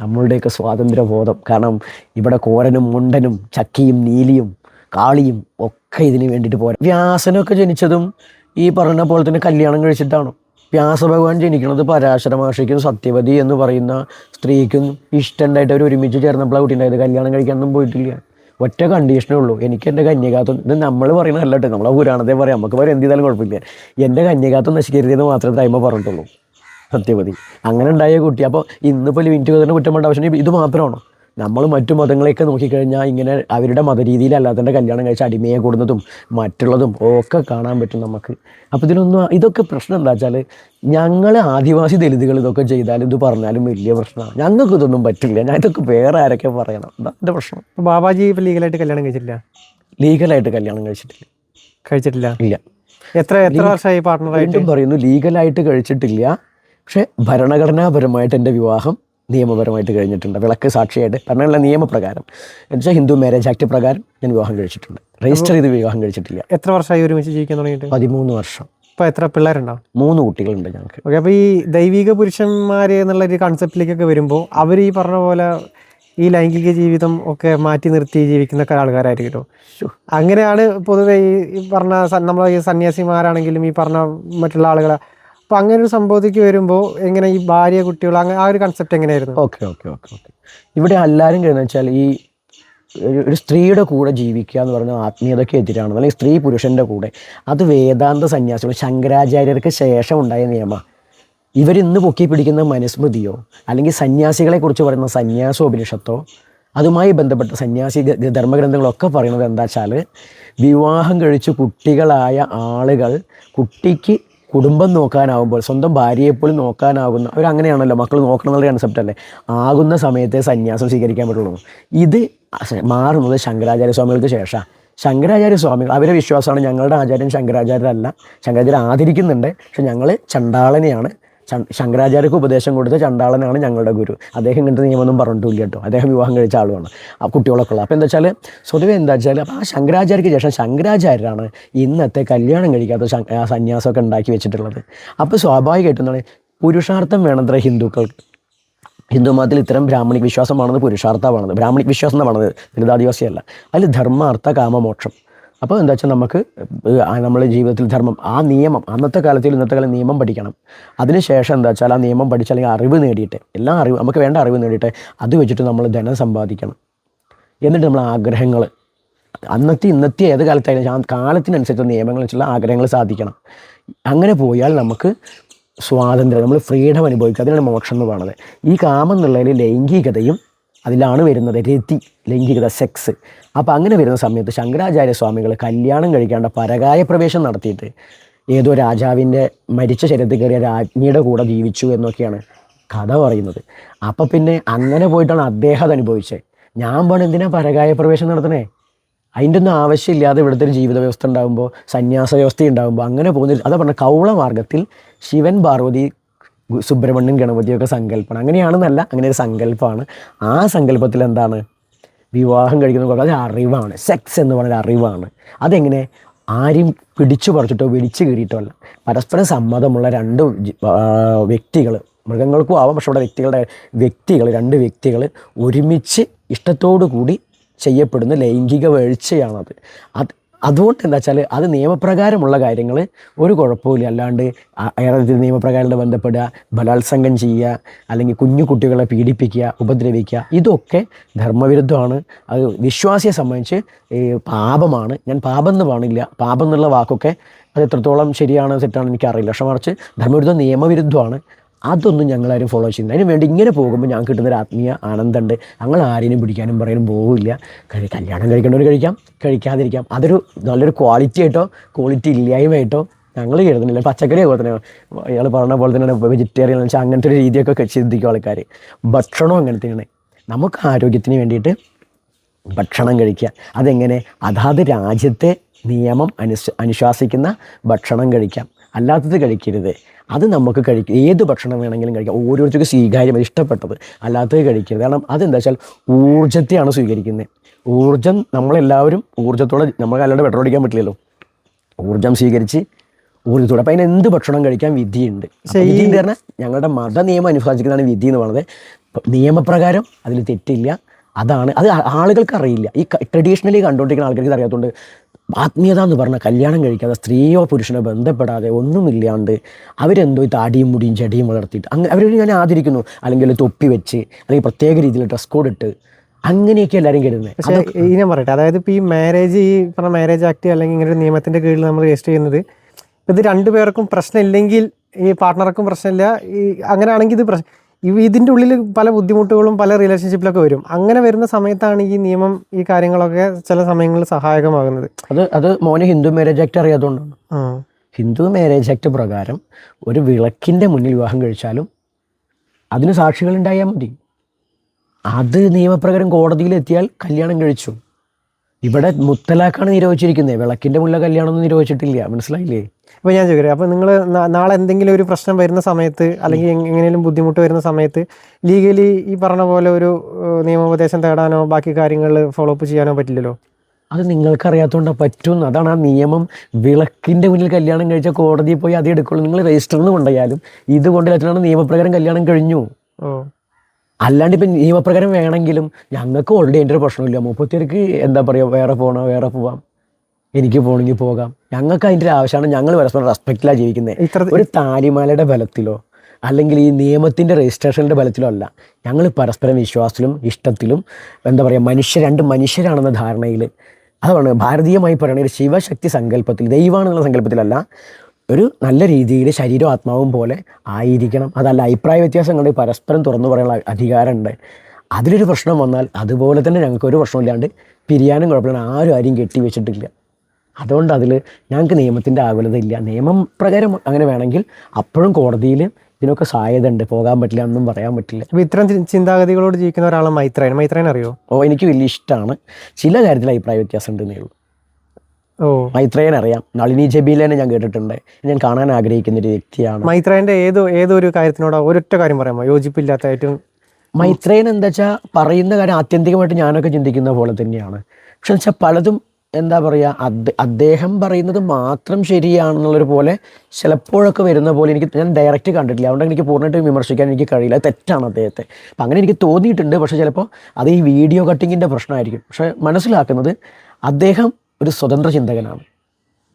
നമ്മളുടെയൊക്കെ സ്വാതന്ത്ര്യബോധം. കാരണം ഇവിടെ കോരനും മുണ്ടനും ചക്കിയും നീലിയും കാളിയും ഒക്കെ ഇതിന് വേണ്ടിയിട്ട് പോരാ. വ്യാസനൊക്കെ ജനിച്ചതും ഈ പറഞ്ഞ പോലെ തന്നെ കല്യാണം കഴിച്ചിട്ടാണ്. വ്യാസഭഗവാൻ ജനിക്കുന്നത് പരാശര മഹർഷിക്കും സത്യവതി എന്ന് പറയുന്ന സ്ത്രീക്കും ഇഷ്ടണ്ടായിട്ട് അവർ ഒരുമിച്ച് ചേർന്നപ്പോഴാണ് കുട്ടി ഉണ്ടായത്. കല്യാണം കഴിക്കാനൊന്നും പോയിട്ടില്ല. ഒറ്റ കണ്ടീഷനേ ഉള്ളൂ. എനിക്ക് എന്റെ കന്യകാത്വം ഇത് നമ്മൾ പറയുന്നതല്ല കേട്ടോ. നമ്മളെ പുരാണത്തെ പറയാം. നമുക്ക് പറയാം എന്ത് ചെയ്താലും കുഴപ്പമില്ല. എന്റെ കന്യകാത്വം നശിക്കരുതെന്ന് മാത്രമേ തൈമ പറഞ്ഞിട്ടുള്ളൂ. സത്യവതി. അങ്ങനെ ഉണ്ടായ കുട്ടി. അപ്പോൾ ഇന്നിപ്പോൾ ലിമിറ്റ് കുതിറിന് കുറ്റം ആവശ്യം ഇത് മാത്രമാണോ? നമ്മൾ മറ്റു മതങ്ങളെയൊക്കെ നോക്കിക്കഴിഞ്ഞാൽ ഇങ്ങനെ അവരുടെ മതരീതിയിലല്ലാത്തതിന്റെ കല്യാണം കഴിച്ച് അടിമയെ കൂടുന്നതും മറ്റുള്ളതും ഒക്കെ കാണാൻ പറ്റും നമുക്ക്. അപ്പോൾ ഇതിനൊന്നും ഇതൊക്കെ പ്രശ്നം എന്താ വെച്ചാൽ ഞങ്ങൾ ആദിവാസി ദലിതുകൾ ഇതൊക്കെ ചെയ്താലും ഇത് പറഞ്ഞാലും വലിയ പ്രശ്നമാണ്. ഞങ്ങൾക്ക് ഇതൊന്നും പറ്റില്ല. ഞാൻ ഇതൊക്കെ വേറെ ആരൊക്കെ പറയണം? എന്താ എന്റെ പ്രശ്നം. ബാബാജി ഇപ്പം ലീഗലായിട്ട് കല്യാണം കഴിച്ചിട്ടില്ല? ലീഗലായിട്ട് കല്യാണം കഴിച്ചിട്ടില്ല. കഴിച്ചിട്ടില്ല? ഇല്ല. എത്ര എത്ര വർഷമായി പാർട്ട്ണറായിട്ട് പറയുന്നു ലീഗലായിട്ട് കഴിച്ചിട്ടില്ല. പക്ഷേ ഭരണഘടനാപരമായിട്ട് എന്റെ വിവാഹം നിയമപരമായിട്ട് കഴിഞ്ഞിട്ടുണ്ട്. വിളക്ക് സാക്ഷിയായിട്ട് ഭരണഘടന നിയമപ്രകാരം. എന്നുവെച്ചാൽ ഹിന്ദു മാരേജ് ആക്ട് പ്രകാരം ഞാൻ വിവാഹം കഴിച്ചിട്ടുണ്ട്. രജിസ്റ്റർ ചെയ്ത് വിവാഹം കഴിച്ചിട്ടില്ല. എത്ര വർഷമായി ഒരുമിച്ച് ജീവിക്കാൻ തുടങ്ങിയിട്ട്? പതിമൂന്ന് വർഷം. ഇപ്പോൾ എത്ര പിള്ളേരുണ്ടാവും മൂന്ന് കുട്ടികളുണ്ട് ഞങ്ങൾക്ക്. ഓക്കെ അപ്പോൾ ഈ ദൈവിക പുരുഷന്മാര് എന്നുള്ള ഒരു കൺസെപ്റ്റിലേക്കൊക്കെ വരുമ്പോൾ അവർ ഈ പറഞ്ഞ പോലെ ഈ ലൈംഗിക ജീവിതം ഒക്കെ മാറ്റി നിർത്തി ജീവിക്കുന്ന ഒക്കെ ആൾക്കാരായിരിക്കും അങ്ങനെയാണ് പൊതുവേ ഈ പറഞ്ഞ നമ്മളെ ഈ സന്യാസിമാരാണെങ്കിലും ഈ പറഞ്ഞ മറ്റുള്ള ആളുകളെ അപ്പോൾ അങ്ങനെ ഒരു സംഭവത്തേക്ക് വരുമ്പോൾ എങ്ങനെ ഈ ഭാര്യ കുട്ടികൾ അങ്ങനെ ആ ഒരു കൺസെപ്റ്റ് എങ്ങനെയായിരുന്നു? Okay okay okay okay. ഇവിടെ എല്ലാവരും കഴിഞ്ഞ വെച്ചാൽ ഈ ഒരു സ്ത്രീയുടെ കൂടെ ജീവിക്കുക എന്ന് പറഞ്ഞാൽ ആത്മീയതയ്ക്ക് എതിരാണ്. അല്ലെങ്കിൽ സ്ത്രീ പുരുഷന്റെ കൂടെ. അത് വേദാന്ത സന്യാസികൾ ശങ്കരാചാര്യർക്ക് ശേഷം ഉണ്ടായ നിയമ. ഇവരിന്ന് പൊക്കി പിടിക്കുന്ന മനുസ്മൃതിയോ അല്ലെങ്കിൽ സന്യാസികളെ കുറിച്ച് പറയുന്ന സന്യാസോപനിഷത്തോ അതുമായി ബന്ധപ്പെട്ട സന്യാസി ധർമ്മഗ്രന്ഥങ്ങളൊക്കെ പറയുന്നത് എന്താ വെച്ചാൽ വിവാഹം കഴിച്ച് കുട്ടികളായ ആളുകൾ കുട്ടിക്ക് കുടുംബം നോക്കാനാവുമ്പോൾ സ്വന്തം ഭാര്യയെപ്പോഴും നോക്കാനാകുന്ന അവരങ്ങനെയാണല്ലോ മക്കൾ നോക്കണം എന്നുള്ള കൺസെപ്റ്റ് അല്ലേ? ആകുന്ന സമയത്തെ സന്യാസം സ്വീകരിക്കാൻ പറ്റുള്ളൂ. ഇത് മാറുന്നത് ശങ്കരാചാര്യ സ്വാമികൾക്ക് ശേഷമാണ് ശങ്കരാചാര്യ സ്വാമികൾ അവരെ വിശ്വാസമാണ് ഞങ്ങളുടെ ആചാര്യൻ ശങ്കരാചാര്യരല്ല. ശങ്കരാചാര്യ ആദരിക്കുന്നുണ്ട് പക്ഷെ ഞങ്ങൾ ചണ്ടാളനെയാണ്. ശങ്കരാചാര്യക്ക് ഉപദേശം കൊടുത്ത ചണ്ടാളനാണ് ഞങ്ങളുടെ ഗുരു. അദ്ദേഹം ഇങ്ങനത്തെ നിയമമൊന്നും പറഞ്ഞിട്ടില്ല കേട്ടോ. അദ്ദേഹം വിവാഹം കഴിച്ച ആളുമാണ്. ആ കുട്ടികളൊക്കെ ഉള്ളത് അപ്പോൾ എന്താ വെച്ചാൽ സ്വതവേ എന്താ വെച്ചാൽ അപ്പോൾ ആ ശങ്കരാചാര്യക്ക് ശേഷം ശങ്കരാചാര്യരാണ് ഇന്നത്തെ കല്യാണം കഴിക്കാത്ത സന്യാസമൊക്കെ ഉണ്ടാക്കി വെച്ചിട്ടുള്ളത്. അപ്പോൾ സ്വാഭാവികമായിട്ടും എന്താണ്? പുരുഷാർത്ഥം വേണത്ര ഹിന്ദുക്കൾക്ക്. ഹിന്ദു മതത്തിൽ ഇത്തരം ബ്രാഹ്മണിക് വിശ്വാസമാണെന്ന് പുരുഷാർത്ഥമാണെന്ന് ബ്രാഹ്മണിക് വിശ്വാസം എന്നാണ് ദളിതാദിവാസിയല്ല അതിൽ ധർമ്മാർത്ഥ കാമമോക്ഷം. അപ്പോൾ എന്താ വെച്ചാൽ നമുക്ക് നമ്മുടെ ജീവിതത്തിൽ ധർമ്മം ആ നിയമം അന്നത്തെ കാലത്തിൽ ഇന്നത്തെ കാലം നിയമം പഠിക്കണം. അതിനുശേഷം എന്താ വെച്ചാൽ ആ നിയമം പഠിച്ച് അല്ലെങ്കിൽ അറിവ് നേടിയിട്ട് എല്ലാ അറിവ് നമുക്ക് വേണ്ട അറിവ് നേടിയിട്ട് അത് വെച്ചിട്ട് നമ്മൾ ധനം സമ്പാദിക്കണം. എന്നിട്ട് നമ്മൾ ആഗ്രഹങ്ങൾ അന്നത്തെ ഇന്നത്തെ ഏത് കാലത്തായാലും ആ കാലത്തിനനുസരിച്ച് നിയമങ്ങൾ വെച്ചുള്ള ആഗ്രഹങ്ങൾ സാധിക്കണം. അങ്ങനെ പോയാൽ നമുക്ക് സ്വാതന്ത്ര്യം നമ്മൾ ഫ്രീഡം അനുഭവിക്കുക. അതിനാണ് മോക്ഷം എന്ന് പറയുന്നത്. ഈ കാമം എന്നുള്ളതിൽ ലൈംഗികതയും അതിലാണ് വരുന്നത് രതി ലൈംഗികത സെക്സ് അപ്പോൾ അങ്ങനെ വരുന്ന സമയത്ത് ശങ്കരാചാര്യ സ്വാമികൾ കല്യാണം കഴിക്കാണ്ട് പരകായ പ്രവേശം നടത്തിയിട്ട് ഏതോ രാജാവിന്റെ മരിച്ച ശരീരത്തിൽ കയറിയ രാജ്ഞിയുടെ കൂടെ ജീവിച്ചു എന്നൊക്കെയാണ് കഥ പറയുന്നത്. അപ്പോൾ പിന്നെ അങ്ങനെ പോയിട്ടാണ് അദ്ദേഹം അത് അനുഭവിച്ചത്. ഞാൻ പറഞ്ഞു എന്തിനാ പരകായ പ്രവേശം നടത്തണേ അതിന്റെ ഒന്നും ആവശ്യമില്ലാതെ ഇവിടുത്തെ ഒരു ജീവിത വ്യവസ്ഥ ഉണ്ടാകുമ്പോൾ സന്യാസ വ്യവസ്ഥ ഉണ്ടാകുമ്പോൾ അങ്ങനെ പോകുന്ന അതാ പറഞ്ഞ കൗളമാർഗത്തിൽ ശിവൻ പാർവതി സുബ്രഹ്മണ്യൻ ഗണപതിയൊക്കെ സങ്കല്പമാണ് അങ്ങനെയാണെന്നല്ല അങ്ങനെ ഒരു സങ്കല്പമാണ്. ആ സങ്കല്പത്തിൽ എന്താണ്? വിവാഹം കഴിക്കുന്ന അത് അറിവാണ്. സെക്സ് എന്ന് പറയുന്ന അറിവാണ്. അതെങ്ങനെ? ആരും പിടിച്ചു പറിച്ചിട്ടോ വിളിച്ചു കീറിയിട്ടോ അല്ല. പരസ്പരം സമ്മതമുള്ള രണ്ട് വ്യക്തികൾ മൃഗങ്ങൾക്കും ആവാം പക്ഷെ അവിടെ വ്യക്തികളുടെ വ്യക്തികൾ രണ്ട് വ്യക്തികൾ ഒരുമിച്ച് ഇഷ്ടത്തോടു കൂടി ചെയ്യപ്പെടുന്ന ലൈംഗിക വീഴ്ചയാണത്. അത് അതുകൊണ്ട് എന്താ വെച്ചാൽ അത് നിയമപ്രകാരമുള്ള കാര്യങ്ങൾ ഒരു കുഴപ്പമില്ല അല്ലാണ്ട് അയാളുടെ നിയമപ്രകാരം ബന്ധപ്പെടുക ബലാത്സംഗം ചെയ്യുക അല്ലെങ്കിൽ കുഞ്ഞു കുട്ടികളെ പീഡിപ്പിക്കുക ഉപദ്രവിക്കുക ഇതൊക്കെ ധർമ്മവിരുദ്ധമാണ്. അത് വിശ്വാസിയെ സംബന്ധിച്ച് പാപമാണ്. ഞാൻ പാപം എന്ന് പാടില്ല പാപം എന്നുള്ള വാക്കൊക്കെ അത് എത്രത്തോളം ശരിയാണ് തെറ്റാണെന്ന് എനിക്കറിയില്ല. പക്ഷെ മറിച്ച് ധർമ്മവിരുദ്ധം നിയമവിരുദ്ധമാണ്. അതൊന്നും ഞങ്ങളാരും ഫോളോ ചെയ്യുന്നില്ല. അതിന് വേണ്ടി ഇങ്ങനെ പോകുമ്പോൾ ഞാൻ കിട്ടുന്നൊരു ആത്മീയ ആനന്ദമുണ്ട്. ഞങ്ങൾ ആരെയും പിടിക്കാനും പറയാനും പോവില്ല. കഴി- കല്യാണം കഴിക്കേണ്ടവർ കഴിക്കാം. കഴിക്കാതിരിക്കാം. അതൊരു നല്ലൊരു ക്വാളിറ്റി ആയിട്ടോ ക്വാളിറ്റി ഇല്ലായ്മയായിട്ടോ ഞങ്ങൾ കരുതുന്നില്ല. പച്ചക്കറി അതുപോലെ തന്നെ ഇയാൾ പറഞ്ഞ പോലെ തന്നെ വെജിറ്റേറിയൻ വെച്ചാൽ അങ്ങനത്തെ ഒരു രീതിയൊക്കെ ചിന്തിക്കും ആൾക്കാർ ഭക്ഷണം അങ്ങനെ തന്നെയാണ്. നമുക്ക് ആരോഗ്യത്തിന് വേണ്ടിയിട്ട് ഭക്ഷണം കഴിക്കുക. അതെങ്ങനെ? അതാത് രാജ്യത്തെ നിയമം അനുസ് അനുശാസിക്കുന്ന ഭക്ഷണം കഴിക്കാം. അല്ലാത്തത് കഴിക്കരുത്. അത് നമുക്ക് കഴിക്കും ഏത് ഭക്ഷണം വേണമെങ്കിലും കഴിക്കാം. ഓരോരുത്തർക്കും സ്വീകാര്യം ഇഷ്ടപ്പെട്ടത്. അല്ലാത്തത് കഴിക്കരുത്. കാരണം അതെന്താ വെച്ചാൽ ഊർജത്തെയാണ് സ്വീകരിക്കുന്നത്. ഊർജം നമ്മളെല്ലാവരും ഊർജത്തോടെ നമുക്ക് അല്ലാണ്ട് പെട്രോൾ അടിക്കാൻ പറ്റില്ലല്ലോ. ഊർജം സ്വീകരിച്ച് ഊർജത്തോടെ. അപ്പം അതിന് എന്ത് ഭക്ഷണം കഴിക്കാൻ വിധിയുണ്ട്? വിധി എന്ന് പറഞ്ഞാൽ ഞങ്ങളുടെ മത നിയമം അനുശാസിക്കുന്നതാണ് വിധി എന്ന് പറയുന്നത്. നിയമപ്രകാരം അതിൽ തെറ്റില്ല. അതാണ് അത് ആളുകൾക്ക് അറിയില്ല. ഈ ട്രഡീഷണലി കണ്ടുകൊണ്ടിരിക്കുന്ന ആൾക്കാർക്ക് അറിയാത്തതുകൊണ്ട് ആത്മീയത എന്ന് പറഞ്ഞാൽ കല്യാണം കഴിക്കാതെ സ്ത്രീയോ പുരുഷനോ ബന്ധപ്പെടാതെ ഒന്നുമില്ലാണ്ട് അവരെന്തോ ഈ താടിയും മുടിയും ചെടിയും വളർത്തിയിട്ട് അങ്ങനെ അവരെ ഞാൻ ആദരിക്കുന്നു. അല്ലെങ്കിൽ തൊപ്പി വെച്ച് അല്ലെങ്കിൽ പ്രത്യേക രീതിയിൽ ഡ്രസ് കോഡ് ഇട്ട് അങ്ങനെയൊക്കെ എല്ലാവരും കരുതുന്നത് പക്ഷേ ഈ ഞാൻ പറയട്ടെ. അതായത് ഇപ്പോൾ ഈ മാരേജ് ഈ പറഞ്ഞ മാരേജ് ആക്ട് അല്ലെങ്കിൽ ഇങ്ങനെ ഒരു നിയമത്തിന്റെ കീഴിൽ നമ്മൾ രജിസ്റ്റർ ചെയ്യുന്നത് ഇത് രണ്ടു പേർക്കും പ്രശ്നമില്ലെങ്കിൽ ഈ പാർട്ട്ണർക്കും പ്രശ്നമില്ല. ഈ അങ്ങനെയാണെങ്കിൽ ഇത് പ്രശ്നം ഇതിന്റെ ഉള്ളിൽ പല ബുദ്ധിമുട്ടുകളും പല റിലേഷൻഷിപ്പിലൊക്കെ വരും. അങ്ങനെ വരുന്ന സമയത്താണ് ഈ നിയമം ഈ കാര്യങ്ങളൊക്കെ ചില സമയങ്ങളിൽ സഹായകമാകുന്നത്. അത് അത് മോന് ഹിന്ദു മാരേജ് ആക്ട് അറിയാത്തതുകൊണ്ടാണ് ആ. ഹിന്ദു മാരേജ് ആക്ട് പ്രകാരം ഒരു വിളക്കിന്റെ മുന്നിൽ വിവാഹം കഴിച്ചാലും അതിന് സാക്ഷികൾ ഉണ്ടായാൽ മതി. അത് നിയമപ്രകാരം കോടതിയിൽ എത്തിയാൽ കല്യാണം കഴിച്ചു. ഇവിടെ മുത്തലാക്കാണ് നിരോധിച്ചിരിക്കുന്നത്. വിളക്കിന്റെ മുന്നിലെ കല്യാണമൊന്നും നിരോധിച്ചിട്ടില്ല. മനസ്സിലായില്ലേ? അപ്പോൾ ഞാൻ ചോദിക്കട്ടെ. അപ്പോൾ നിങ്ങൾ നാളെ എന്തെങ്കിലും ഒരു പ്രശ്നം വരുന്ന സമയത്ത് അല്ലെങ്കിൽ എങ് എങ്ങനെയും ബുദ്ധിമുട്ട് വരുന്ന സമയത്ത് ലീഗലി ഈ പറഞ്ഞ പോലെ ഒരു നിയമോപദേശം തേടാനോ ബാക്കി കാര്യങ്ങൾ ഫോളോ അപ്പ് ചെയ്യാനോ പറ്റില്ലല്ലോ? അത് നിങ്ങൾക്കറിയാത്തതുകൊണ്ട് പറ്റും. അതാണ് ആ നിയമം. വിളക്കിന്റെ മുന്നിൽ കല്യാണം കഴിച്ച കോടതിയിൽ പോയി അത് എടുക്കുള്ളൂ. നിങ്ങൾ രജിസ്റ്ററിൽ കൊണ്ടുപോയാലും ഇത് കൊണ്ടിലെത്തണം നിയമപ്രകാരം കല്യാണം കഴിഞ്ഞു. ഓ. അല്ലാണ്ട് ഇപ്പം നിയമപ്രകാരം വേണമെങ്കിലും ഞങ്ങൾക്ക് ഓൾറെഡി എന്റെ ഒരു പ്രശ്നമില്ല. മുപ്പത്തിയർക്ക് എന്താ പറയുക വേറെ പോകണോ വേറെ പോവാം. എനിക്ക് പോകണമെങ്കിൽ പോകാം. ഞങ്ങൾക്ക് അതിന്റെ ഒരു ആവശ്യമാണ്. ഞങ്ങൾ പരസ്പരം റെസ്പെക്റ്റിലാണ് ജീവിക്കുന്നത് ഇത്ര ഒരു താലിമാലയുടെ ബലത്തിലോ അല്ലെങ്കിൽ ഈ നിയമത്തിന്റെ രജിസ്ട്രേഷന്റെ ബലത്തിലോ അല്ല. ഞങ്ങൾ പരസ്പരം വിശ്വാസത്തിലും ഇഷ്ടത്തിലും എന്താ പറയുക മനുഷ്യ രണ്ട് മനുഷ്യരാണെന്ന ധാരണയിൽ. അതാണ് ഭാരതീയമായി പറയുന്ന ഒരു ശിവശക്തി സങ്കല്പത്തിൽ ദൈവമാണെന്നുള്ള സങ്കല്പത്തിലല്ല ഒരു നല്ല രീതിയിൽ ശരീരവും ആത്മാവും പോലെ ആയിരിക്കണം. അതല്ല അഭിപ്രായ വ്യത്യാസങ്ങൾ പരസ്പരം തുറന്നു പറയാനുള്ള അധികാരമുണ്ട്. അതിലൊരു പ്രശ്നം വന്നാൽ അതുപോലെ തന്നെ ഞങ്ങൾക്ക് ഒരു പ്രശ്നമില്ലാണ്ട് പിരിയാനും കുഴപ്പമില്ല. ആരും ആരും കെട്ടി വെച്ചിട്ടില്ല അതുകൊണ്ട് അതിൽ ഞങ്ങൾക്ക് നിയമത്തിന്റെ ആകുലത ഇല്ല നിയമം പ്രകാരം അങ്ങനെ വേണമെങ്കിൽ അപ്പോഴും കോടതിയിൽ ഇതിനൊക്കെ സാധ്യത ഉണ്ട് പോകാൻ പറ്റില്ല എന്നും പറയാൻ പറ്റില്ല. അപ്പോൾ ഇത്തരം ചിന്താഗതികളോട് ജീവിക്കുന്ന ഒരാളാണ് മൈത്രേൻ മൈത്രേൻ അറിയോ? ഓ എനിക്ക് വലിയ ഇഷ്ടമാണ്. ചില കാര്യത്തിൽ അഭിപ്രായ വ്യത്യാസം ഉണ്ടെന്നേ ഉള്ളൂ. മൈത്രേയൻ അറിയാം. നളിനി ജബീലേനെ ഞാൻ കേട്ടിട്ടുണ്ട്. ഞാൻ കാണാൻ ആഗ്രഹിക്കുന്ന ഒരു വ്യക്തിയാണ്. മൈത്രേന്റെ ഏതോ ഏതൊരു കാര്യത്തിനോടോ ഒരൊറ്റ കാര്യം പറയാമോ? യോജിപ്പില്ലാത്ത ഏറ്റവും മൈത്രേയൻ എന്താ വെച്ചാൽ പറയുന്ന കാര്യം ആത്യന്തികമായിട്ട് ഞാനൊക്കെ ചിന്തിക്കുന്ന പോലെ തന്നെയാണ്. പക്ഷെ വെച്ചാൽ പലതും എന്താ പറയുക അദ്ദേഹം പറയുന്നത് മാത്രം ശരിയാണെന്നുള്ളൊരു പോലെ ചിലപ്പോഴൊക്കെ വരുന്ന പോലെ എനിക്ക് ഞാൻ ഡയറക്റ്റ് കണ്ടിട്ടില്ല. അതുകൊണ്ട് എനിക്ക് പൂർണമായിട്ടും വിമർശിക്കാൻ എനിക്ക് കഴിയില്ല. തെറ്റാണ് അദ്ദേഹത്തെ. അപ്പം അങ്ങനെ എനിക്ക് തോന്നിയിട്ടുണ്ട്. പക്ഷേ ചിലപ്പോൾ അത് ഈ വീഡിയോ കട്ടിങ്ങിന്റെ പ്രശ്നമായിരിക്കും. പക്ഷേ മനസ്സിലാക്കുന്നത് അദ്ദേഹം ഒരു സ്വതന്ത്ര ചിന്തകനാണ്.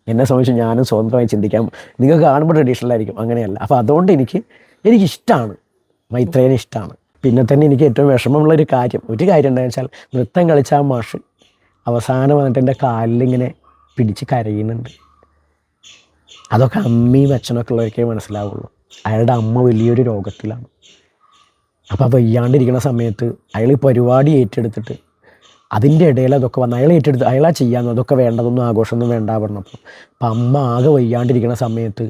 എന്നെ സംബന്ധിച്ച് ഞാനും സ്വതന്ത്രമായി ചിന്തിക്കാം. നിങ്ങൾ കാണുമ്പോൾ ട്രഡീഷണൽ ആയിരിക്കും. അങ്ങനെയല്ല. അപ്പോൾ അതുകൊണ്ട് എനിക്ക് എനിക്കിഷ്ടമാണ് മൈത്രേനെ ഇഷ്ടമാണ് പിന്നെ തന്നെ എനിക്ക് ഏറ്റവും വിഷമമുള്ള ഒരു കാര്യം ഒരു കാര്യം എന്താണെന്ന് വെച്ചാൽ നൃത്തം കളിച്ച ആ മാഷ് അവസാനം വന്നിട്ട് എന്റെ കാലിലിങ്ങനെ പിടിച്ച് കരയുന്നുണ്ട്. അതൊക്കെ അമ്മയും അച്ഛനൊക്കെ ഉള്ളവർക്കേ മനസ്സിലാവുള്ളൂ. അയാളുടെ അമ്മ വലിയൊരു രോഗത്തിലാണ്. അപ്പോൾ വയ്യാണ്ടിരിക്കുന്ന സമയത്ത് അയാൾ പരിപാടി ഏറ്റെടുത്തിട്ട് അതിന്റെ ഇടയിൽ അതൊക്കെ വന്ന് അയാൾ ഏറ്റെടുത്ത് അയാളാ ചെയ്യാന്ന് അതൊക്കെ വേണ്ടതൊന്നും ആഘോഷമൊന്നും വേണ്ട പറഞ്ഞപ്പോൾ അപ്പം അമ്മ ആകെ വയ്യാണ്ടിരിക്കുന്ന സമയത്ത്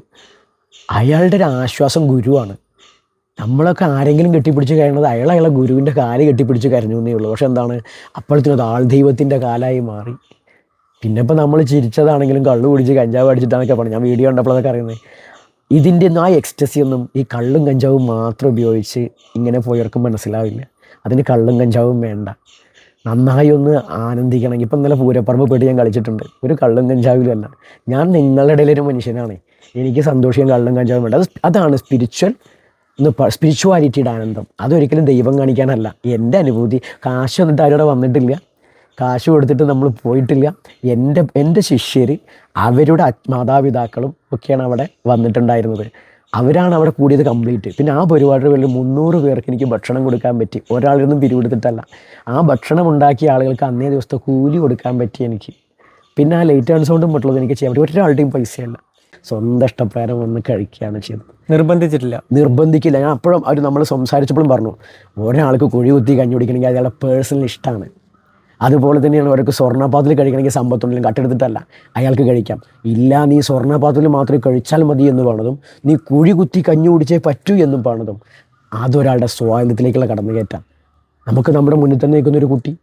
അയാളുടെ ഒരു ആശ്വാസം ഗുരുവാണ്. നമ്മളൊക്കെ ആരെങ്കിലും കെട്ടിപ്പിടിച്ച് കഴിയണത് അയാൾ അയാളെ ഗുരുവിന്റെ കാൽ കെട്ടിപ്പിടിച്ച് കരഞ്ഞു എന്നേ ഉള്ളൂ. പക്ഷെ എന്താണ്? അപ്പോഴത്തേനും ആൾ ദൈവത്തിന്റെ കാലായി മാറി. പിന്നെ ഇപ്പം നമ്മൾ ചിരിച്ചതാണെങ്കിലും കള്ളു കുടിച്ച് കഞ്ചാവ് അടിച്ചിട്ടാണൊക്കെ പറഞ്ഞു. ഞാൻ വീഡിയോ കണ്ടപ്പോഴൊക്കെ അറിയുന്നത്. ഇതിന്റെ ഒന്നും ആ എക്സ്റ്റസി ഒന്നും ഈ കള്ളും കഞ്ചാവും മാത്രം ഉപയോഗിച്ച് ഇങ്ങനെ പോയവർക്കും മനസ്സിലാവില്ല. അതിന് കള്ളും കഞ്ചാവും വേണ്ട. നന്നായി ഒന്ന് ആനന്ദിക്കണം. ഇപ്പം ഇന്നലെ പൂരപ്പറമ്പ് പോയിട്ട് ഞാൻ കളിച്ചിട്ടുണ്ട്. ഒരു കള്ളും കഞ്ചാവിലും അല്ല. ഞാൻ നിങ്ങളുടെ ഇടയിലൊരു മനുഷ്യനാണ്. എനിക്ക് സന്തോഷിക്കാൻ കള്ളും കഞ്ചാവും വേണ്ട. അത് അതാണ് സ്പിരിച്വൽ സ്പിരിച്വാലിറ്റിയുടെ ആനന്ദം. അതൊരിക്കലും ദൈവം കാണിക്കാനല്ല. എന്റെ അനുഭൂതി കാശ് വന്നിട്ട് ആരോടെ വന്നിട്ടില്ല. കാശ് കൊടുത്തിട്ട് നമ്മൾ പോയിട്ടില്ല. എന്റെ എന്റെ ശിഷ്യർ അവരുടെ മാതാപിതാക്കളും ഒക്കെയാണ് അവിടെ വന്നിട്ടുണ്ടായിരുന്നത്. അവരാണ് അവിടെ കൂടിയത് കംപ്ലീറ്റ് പിന്നെ ആ പരിപാടിയുടെ പേരിൽ മുന്നൂറ് പേർക്ക് എനിക്ക് ഭക്ഷണം കൊടുക്കാൻ പറ്റി. ഒരാളിൽ പിരിവെടുത്തിട്ടല്ല. ആ ഭക്ഷണം ഉണ്ടാക്കിയ ആളുകൾക്ക് അന്നേ ദിവസത്തെ കൂലി കൊടുക്കാൻ പറ്റി എനിക്ക്. പിന്നെ ആ ലേറ്റ് ആൻഡ് സൗണ്ടും മറ്റുള്ളത് എനിക്ക് ചെയ്യാൻ പറ്റും. ഒരാളുടെയും പൈസയല്ല. സ്വന്തം ഇഷ്ടപ്രകാരം വന്ന് കഴിക്കുകയാണ് ചെയ്തത്. നിർബന്ധിച്ചിട്ടില്ല? നിർബന്ധിക്കില്ല. ഞാൻ അപ്പോഴും അവർ നമ്മൾ സംസാരിച്ചപ്പോഴും പറഞ്ഞു ഒരാൾക്ക് കുഴി കുത്തി കഞ്ഞി കുടിക്കണമെങ്കിൽ അയാളുടെ പേഴ്സണൽ ഇഷ്ടമാണ്. അതുപോലെ തന്നെയാണ് അവർക്ക് സ്വർണപാത്രത്തിൽ കഴിക്കണമെങ്കിൽ സമ്പത്തുണ്ടെങ്കിലും കട്ടെടുത്തിട്ടല്ല. അയാൾക്ക് കഴിക്കാം. ഇല്ല നീ സ്വർണപാത്രത്തിൽ മാത്രം കഴിച്ചാൽ മതി എന്ന് പറഞ്ഞതും നീ കുഴി കുത്തി കഞ്ഞു കുടിച്ചേ പറ്റൂ എന്നും പറഞ്ഞതും അതൊരാളുടെ സ്വാതന്ത്ര്യത്തിലേക്കുള്ള കടന്നുകയറ്റാം. നമുക്ക് നമ്മുടെ മുന്നിൽ തന്നെ നിൽക്കുന്ന ഒരു കുട്ടി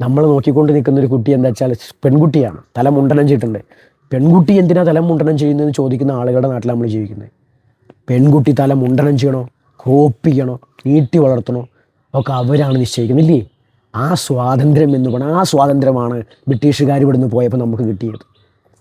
നമ്മൾ നോക്കിക്കൊണ്ട് നിൽക്കുന്ന ഒരു കുട്ടി എന്താ വെച്ചാൽ പെൺകുട്ടിയാണ്. തല മുണ്ടനം ചെയ്തിട്ടുണ്ട്. പെൺകുട്ടി എന്തിനാ തല മുണ്ടനം ചെയ്യുന്നതെന്ന് ചോദിക്കുന്ന ആളുകളുടെ നാട്ടിൽ നമ്മൾ ജീവിക്കുന്നത്. പെൺകുട്ടി തല മുണ്ടനം ചെയ്യണോ? ക്രോപ്പ് ചെയ്യണോ? നീട്ടി വളർത്തണോ? ഒക്കെ അവരാണ് നിശ്ചയിക്കുന്നില്ലേ ആ സ്വാതന്ത്ര്യം എന്ന് പറഞ്ഞാൽ ആ സ്വാതന്ത്ര്യമാണ് ബ്രിട്ടീഷുകാർ ഇവിടുന്ന് പോയപ്പോൾ നമുക്ക് കിട്ടിയത്.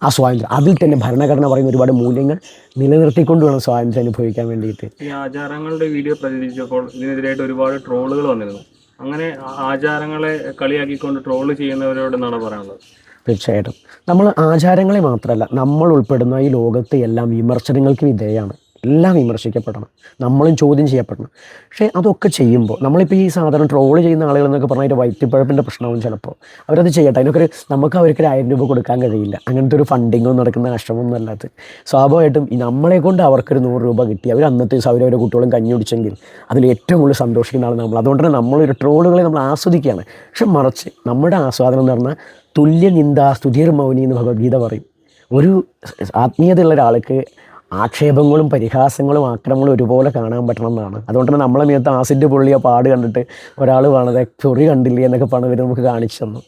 ആ സ്വാതന്ത്ര്യം അതിൽ തന്നെ ഭരണഘടന പറയുന്ന ഒരുപാട് മൂല്യങ്ങൾ നിലനിർത്തിക്കൊണ്ട് വേണം സ്വാതന്ത്ര്യം അനുഭവിക്കാൻ വേണ്ടിയിട്ട്. ഈ ആചാരങ്ങളുടെ വീഡിയോ പ്രചരിച്ചപ്പോൾ ഇതിനെതിരായിട്ട് ഒരുപാട് ട്രോളുകൾ വന്നിരുന്നു. അങ്ങനെ ആചാരങ്ങളെ കളിയാക്കിക്കൊണ്ട് ട്രോൾ ചെയ്യുന്നവരോട് എന്നാണ് പറയാനുള്ളത്? തീർച്ചയായിട്ടും. നമ്മൾ ആചാരങ്ങളെ മാത്രമല്ല നമ്മൾ ഉൾപ്പെടുന്ന ഈ ലോകത്തെ എല്ലാം വിമർശനങ്ങൾക്ക് വിധേയമാണ്. എല്ലാം വിമർശിക്കപ്പെടണം. നമ്മളും ചോദ്യം ചെയ്യപ്പെടണം. പക്ഷേ അതൊക്കെ ചെയ്യുമ്പോൾ നമ്മളിപ്പോൾ ഈ സാധാരണ ട്രോൾ ചെയ്യുന്ന ആളുകൾ എന്നൊക്കെ പറഞ്ഞാൽ അതിന്റെ വയറ്റിപ്പഴപ്പിന്റെ പ്രശ്നവും ചിലപ്പോൾ അവരത് ചെയ്യട്ടെ. അതിനൊക്കെ നമുക്ക് അവർക്ക് ഒരു ആയിരം രൂപ കൊടുക്കാൻ കഴിയില്ല. അങ്ങനത്തെ ഒരു ഫണ്ടിങ്ങോ നടക്കുന്ന ആശ്രമമൊന്നും അല്ലാത്ത സ്വാഭാവികമായിട്ടും ഈ നമ്മളെ കൊണ്ട് അവർക്കൊരു നൂറ് രൂപ കിട്ടി. അവർ അന്നത്തെ ദിവസം അവരവരെ കുട്ടികളും കഞ്ഞി കുടിച്ചെങ്കിൽ അതിൽ ഏറ്റവും കൂടുതൽ സന്തോഷിക്കുന്ന ആൾ നമ്മൾ. അതുകൊണ്ട് തന്നെ നമ്മളൊരു ട്രോളുകളെ നമ്മൾ ആസ്വദിക്കുകയാണ്. പക്ഷെ മറിച്ച് നമ്മുടെ ആസ്വാദനം എന്ന് പറഞ്ഞാൽ തുല്യ നിന്ദ സ്തുതിർ മൗനി എന്ന് ഭഗവത്ഗീത പറയും. ഒരു ആത്മീയതയുള്ള ഒരാൾക്ക് ആക്ഷേപങ്ങളും പരിഹാസങ്ങളും ആക്രമങ്ങളും ഒരുപോലെ കാണാൻ പറ്റണം എന്നാണ് അതുകൊണ്ട് തന്നെ നമ്മളെ മീത്ത് ആസിഡ് പൊള്ളിയ പാട് കണ്ടിട്ട് ഒരാൾ വേണത് ചൊറി കണ്ടില്ലേ എന്നൊക്കെ ഇവർ നമുക്ക് കാണിച്ചു തന്നു.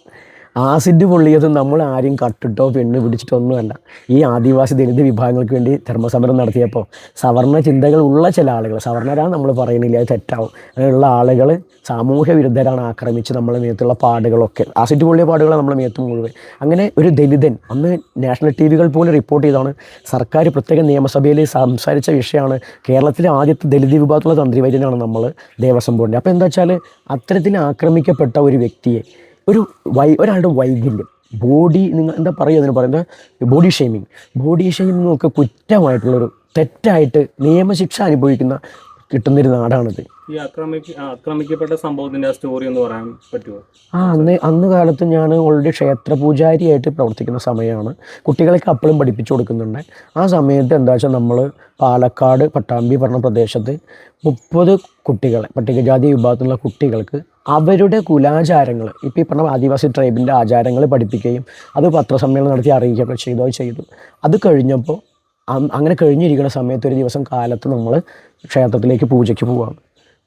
ആസിഡ് പൊള്ളിയത് നമ്മൾ ആരും കട്ടിട്ടോ പെണ്ണ് പിടിച്ചിട്ടോ ഒന്നുമല്ല ഈ ആദിവാസി ദളിത് വിഭാഗങ്ങൾക്ക് വേണ്ടി ധർമ്മസമരം നടത്തിയപ്പോൾ സവർണ ചിന്തകൾ ഉള്ള ചില ആളുകൾ സവർണരാണ് നമ്മൾ പറയുന്നില്ല അത് തെറ്റാവും. അങ്ങനെയുള്ള ആളുകൾ സാമൂഹ്യ വിരുദ്ധരാണ് ആക്രമിച്ച് നമ്മളെ മേത്തുള്ള പാടുകളൊക്കെ. ആസിഡ് പൊള്ളിയ പാടുകൾ നമ്മളെ മേത്ത് മുഴുവൻ. അങ്ങനെ ഒരു ദലിതൻ അന്ന് നാഷണൽ ടി വികൾ പോലും റിപ്പോർട്ട് ചെയ്താണ് സർക്കാർ പ്രത്യേക നിയമസഭയിൽ സംസാരിച്ച വിഷയമാണ് കേരളത്തിലെ ആദ്യത്തെ ദലിത് വിഭാഗത്തിലുള്ള തന്ത്രി വൈദ്യനാണ് നമ്മൾ ദേവസ്വം ബോർഡിന്റെ. അപ്പോൾ എന്താ വെച്ചാൽ അത്തരത്തിൽ ആക്രമിക്കപ്പെട്ട ഒരു വ്യക്തിയെ ഒരു വൈ ഒരാളുടെ വൈകല്യം. ബോഡി നിങ്ങൾ എന്താ പറയുക അതിന് പറയുന്നത്? ബോഡി ഷെയ്മിങ് ബോഡി ഷെയ്മിങ് ഒക്കെ കുറ്റമായിട്ടുള്ളൊരു തെറ്റായിട്ട് നിയമശിക്ഷ അനുഭവിക്കുന്ന കിട്ടുന്നൊരു നാടാണിത്. ഈ ആക്രമിക്കപ്പെട്ട സംഭവത്തിന്റെ ആ സ്റ്റോറി എന്ന് പറയാൻ പറ്റുമോ ആ അന്ന് അന്ന് കാലത്ത് ഞാൻ ഓൾറെഡി ക്ഷേത്ര പൂജാരിയായിട്ട് പ്രവർത്തിക്കുന്ന സമയമാണ് കുട്ടികളൊക്കെ അപ്പോഴും പഠിപ്പിച്ചു കൊടുക്കുന്നുണ്ട്. ആ സമയത്ത് എന്താ വെച്ചാൽ നമ്മൾ പാലക്കാട് പട്ടാമ്പി പറഞ്ഞ പ്രദേശത്ത് മുപ്പത് കുട്ടികളെ പട്ടികജാതി വിഭാഗത്തിലുള്ള കുട്ടികൾക്ക് അവരുടെ കുലാചാരങ്ങൾ. ഇപ്പോൾ ഈ പറഞ്ഞ ആദിവാസി ട്രൈബിന്റെ ആചാരങ്ങൾ പഠിപ്പിക്കുകയും അത് പത്രസമ്മേളനം നടത്തി അറിയിക്കുകയൊക്കെ ചെയ്തോ ചെയ്തു. അത് കഴിഞ്ഞപ്പോൾ അങ്ങനെ കഴിഞ്ഞിരിക്കുന്ന സമയത്ത് ഒരു ദിവസം കാലത്ത് നമ്മൾ ക്ഷേത്രത്തിലേക്ക് പൂജയ്ക്ക് പോവാണ്.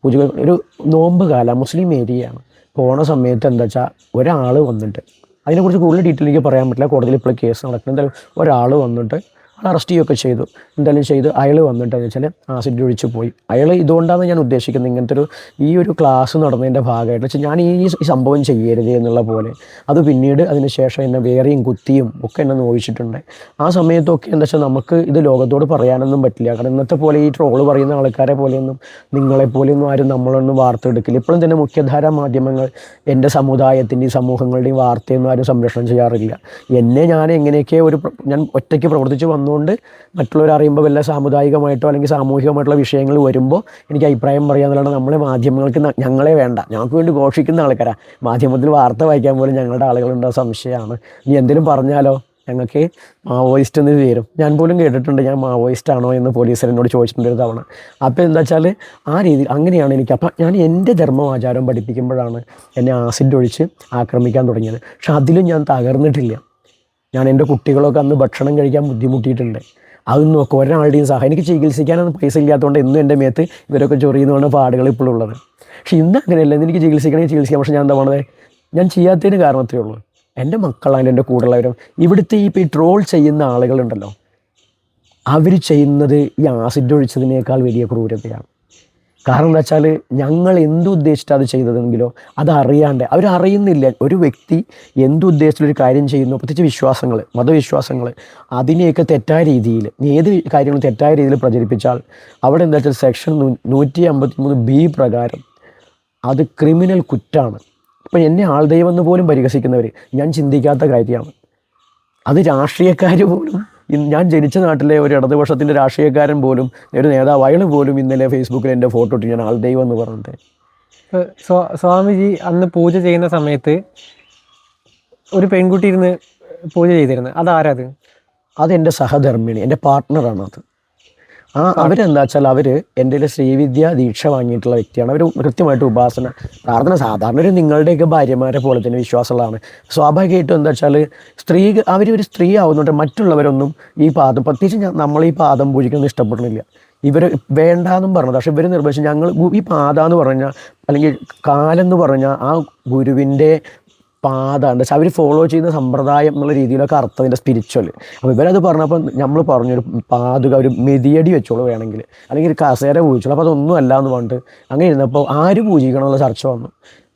പൂജ ഒരു നോമ്പ് കാല മുസ്ലിം ഏരിയയാണ്. പോണ സമയത്ത് എന്താ വെച്ചാൽ ഒരാൾ വന്നിട്ട് അതിനെക്കുറിച്ച് കൂടുതൽ ഡീറ്റെയിൽ എനിക്ക് പറയാൻ പറ്റില്ല. കോടതിയിൽ ഇപ്പോൾ കേസ് നടക്കുന്നത് ഒരാൾ വന്നിട്ട് അറസ്റ്റ് ചെയ്യുകയൊക്കെ ചെയ്തു. എന്തായാലും ചെയ്ത് അയാൾ വന്നിട്ട് എന്ന് വെച്ചാൽ ആസിഡ് ഒഴിച്ച് പോയി. അയാൾ ഇതുകൊണ്ടാണ് ഞാൻ ഉദ്ദേശിക്കുന്നത് ഇങ്ങനത്തെ ഒരു ഈ ഒരു ക്ലാസ് നടന്നതിന്റെ ഭാഗമായിട്ട്. വെച്ചാൽ ഞാൻ ഈ സംഭവം ചെയ്യരുത് എന്നുള്ള പോലെ. അത് പിന്നീട് അതിന് ശേഷം എന്നെ വേറെയും കുത്തിയും ഒക്കെ എന്നെ നോവിച്ചിട്ടുണ്ട് ആ സമയത്തൊക്കെ എന്താ വെച്ചാൽ നമുക്ക് ഇത് ലോകത്തോട് പറയാനൊന്നും പറ്റില്ല. കാരണം ഇന്നത്തെ പോലെ ഈ ട്രോൾ പറയുന്ന ആൾക്കാരെ പോലെയൊന്നും നിങ്ങളെപ്പോലെയൊന്നും ആരും നമ്മളൊന്നും വാർത്ത എടുക്കില്ല ഇപ്പോഴും തന്നെ മുഖ്യധാര മാധ്യമങ്ങൾ എന്റെ സമുദായത്തിന്റെയും സമൂഹങ്ങളുടെയും വാർത്തയൊന്നും ആരും സംരക്ഷണം ചെയ്യാറില്ല. എന്നെ ഞാൻ എങ്ങനെയൊക്കെ ഒരു ഞാൻ ഒറ്റയ്ക്ക് പ്രവർത്തിച്ച് വന്നുകൊണ്ട് മറ്റുള്ളവർ അറിയുമ്പോൾ വല്ല സാമുദായികമായിട്ടോ അല്ലെങ്കിൽ സാമൂഹികമായിട്ടുള്ള വിഷയങ്ങൾ വരുമ്പോൾ എനിക്ക് അഭിപ്രായം പറയാന്നുള്ളതാണ് നമ്മളെ മാധ്യമങ്ങൾക്ക് ഞങ്ങളെ വേണ്ട. ഞങ്ങൾക്ക് വേണ്ടി ഘോഷിക്കുന്ന ആൾക്കാരാണ് മാധ്യമത്തിൽ വാർത്ത വായിക്കാൻ പോലും ഞങ്ങളുടെ ആളുകളുണ്ടോ? സംശയമാണ്. ഇനി എന്തെങ്കിലും പറഞ്ഞാലോ? ഞങ്ങൾക്ക് മാവോയിസ്റ്റ് എന്ന് പേരും ഞാൻ പോലും കേട്ടിട്ടുണ്ട് ഞാൻ മാവോയിസ്റ്റ് ആണോ എന്ന് പോലീസർ എന്നോട് ചോദിച്ചിട്ടുണ്ട് ഒരു തവണ. അപ്പോൾ എന്താ വെച്ചാൽ ആ രീതി അങ്ങനെയാണ് എനിക്ക് അപ്പം ഞാൻ എന്റെ ധർമ്മം ആചാരം പഠിപ്പിക്കുമ്പോഴാണ് എന്നെ ആസിഡ് ഒഴിച്ച് ആക്രമിക്കാൻ തുടങ്ങിയത്. പക്ഷെ അതിലും ഞാൻ തകർന്നിട്ടില്ല. ഞാൻ എന്റെ കുട്ടികളൊക്കെ അന്ന് ഭക്ഷണം കഴിക്കാൻ ബുദ്ധിമുട്ടിയിട്ടുണ്ട്. അതൊന്നും ഒക്കെ ഒരാളുടെയും സഹായം എനിക്ക് ചികിത്സിക്കാനൊന്നും പൈസ ഇല്ലാത്തതുകൊണ്ട് എന്നും എന്റെ മേത്ത് ഇവരൊക്കെ ചൊറിയുന്നതാണ് പാടുകൾ ഇപ്പോഴും ഉള്ളത്. പക്ഷേ ഇന്ന് അങ്ങനെയല്ല എനിക്ക് ചികിത്സിക്കണമെങ്കിൽ ചികിത്സിക്കാം. പക്ഷേ ഞാൻ എന്താ പറഞ്ഞത്? ഞാൻ ചെയ്യാത്തതിന് കാരണത്തേ ഉള്ളൂ. എന്റെ മക്കളാണ് എന്റെ കൂടെയുള്ളവരും. ഇവിടുത്തെ ഈ പെട്രോൾ ചെയ്യുന്ന ആളുകളുണ്ടല്ലോ അവർ ചെയ്യുന്നത് ഈ ആസിഡ് ഒഴിച്ചതിനേക്കാൾ വലിയ ക്രൂരതയാണ്. കാരണം എന്താ വെച്ചാൽ ഞങ്ങൾ എന്തുദ്ദേശിച്ചാണ് അത് ചെയ്തതെങ്കിലോ അത് അറിയാണ്ട് അവരറിയുന്നില്ല. ഒരു വ്യക്തി എന്തുദ്ദേശത്തിലൊരു കാര്യം ചെയ്യുന്നു? പ്രത്യേകിച്ച് വിശ്വാസങ്ങൾ മതവിശ്വാസങ്ങൾ അതിനെയൊക്കെ തെറ്റായ രീതിയിൽ ഏത് കാര്യങ്ങളും തെറ്റായ രീതിയിൽ പ്രചരിപ്പിച്ചാൽ അവിടെ എന്താ വെച്ചാൽ സെക്ഷൻ നൂറ്റി അമ്പത്തി മൂന്ന് ബി പ്രകാരം അത് ക്രിമിനൽ കുറ്റാണ്. ഇപ്പം എന്നെ ആൾദൈവം എന്ന് പോലും പരിഹസിക്കുന്നവർ ഞാൻ ചിന്തിക്കാത്ത കാര്യമാണ്. അത് രാഷ്ട്രീയക്കാർ പോലും ഞാൻ ജനിച്ച നാട്ടിലെ ഒരു ഇടതുപക്ഷത്തിന്റെ രാഷ്ട്രീയക്കാരൻ പോലും ഒരു നേതാവ് അയാൾ പോലും ഇന്നലെ ഫേസ്ബുക്കിൽ എന്റെ ഫോട്ടോ ഇട്ട്. ഞാൻ ആൾദൈവം എന്ന് പറഞ്ഞിട്ട്. സ്വാമിജി അന്ന് പൂജ ചെയ്യുന്ന സമയത്ത് ഒരു പെൺകുട്ടി ഇരുന്ന് പൂജ ചെയ്തിരുന്നു. അതാരത്? അതെന്റെ സഹധർമ്മിണി എന്റെ പാർട്ട്ണറാണ് അത് ആ അവരെന്താ വെച്ചാൽ അവർ എന്റെ ശ്രീവിദ്യ ദീക്ഷ വാങ്ങിയിട്ടുള്ള വ്യക്തിയാണ്. അവർ കൃത്യമായിട്ട് ഉപാസന പ്രാർത്ഥന സാധാരണ ഒരു നിങ്ങളുടെയൊക്കെ ഭാര്യമാരെ പോലെ തന്നെ വിശ്വാസമുള്ളതാണ്. സ്വാഭാവികമായിട്ടും എന്താ വെച്ചാൽ സ്ത്രീ അവർ ഒരു സ്ത്രീ ആവുന്നുണ്ട് മറ്റുള്ളവരൊന്നും ഈ പാദം പ്രത്യേകിച്ച് നമ്മൾ ഈ പാദം പൂജിക്കുന്നത് ഇഷ്ടപ്പെടുന്നില്ല. ഇവർ വേണ്ടാന്നും പറഞ്ഞത് പക്ഷെ ഇവർ നിർദ്ദേശിച്ചു ഞങ്ങൾ ഈ പാത എന്ന് പറഞ്ഞാൽ അല്ലെങ്കിൽ കാലെന്ന് പറഞ്ഞാൽ ആ ഗുരുവിന്റെ പാത എന്താ വെച്ചാൽ അവർ ഫോളോ ചെയ്യുന്ന സമ്പ്രദായം എന്നുള്ള രീതിയിലൊക്കെ അർത്ഥം സ്പിരിച്വൽ അപ്പോൾ ഇവരത് പറഞ്ഞപ്പോൾ നമ്മൾ പറഞ്ഞൊരു പാതുക ഒരു മെതിയടി വെച്ചോളൂ വേണമെങ്കിൽ. അല്ലെങ്കിൽ ഒരു കസേര പൂജിച്ചോളൂ. അപ്പോൾ അതൊന്നും അല്ല എന്ന് പറഞ്ഞിട്ട് അങ്ങനെ ഇരുന്നപ്പോൾ ആര് പൂജിക്കണമെന്നുള്ള ചർച്ച വന്നു.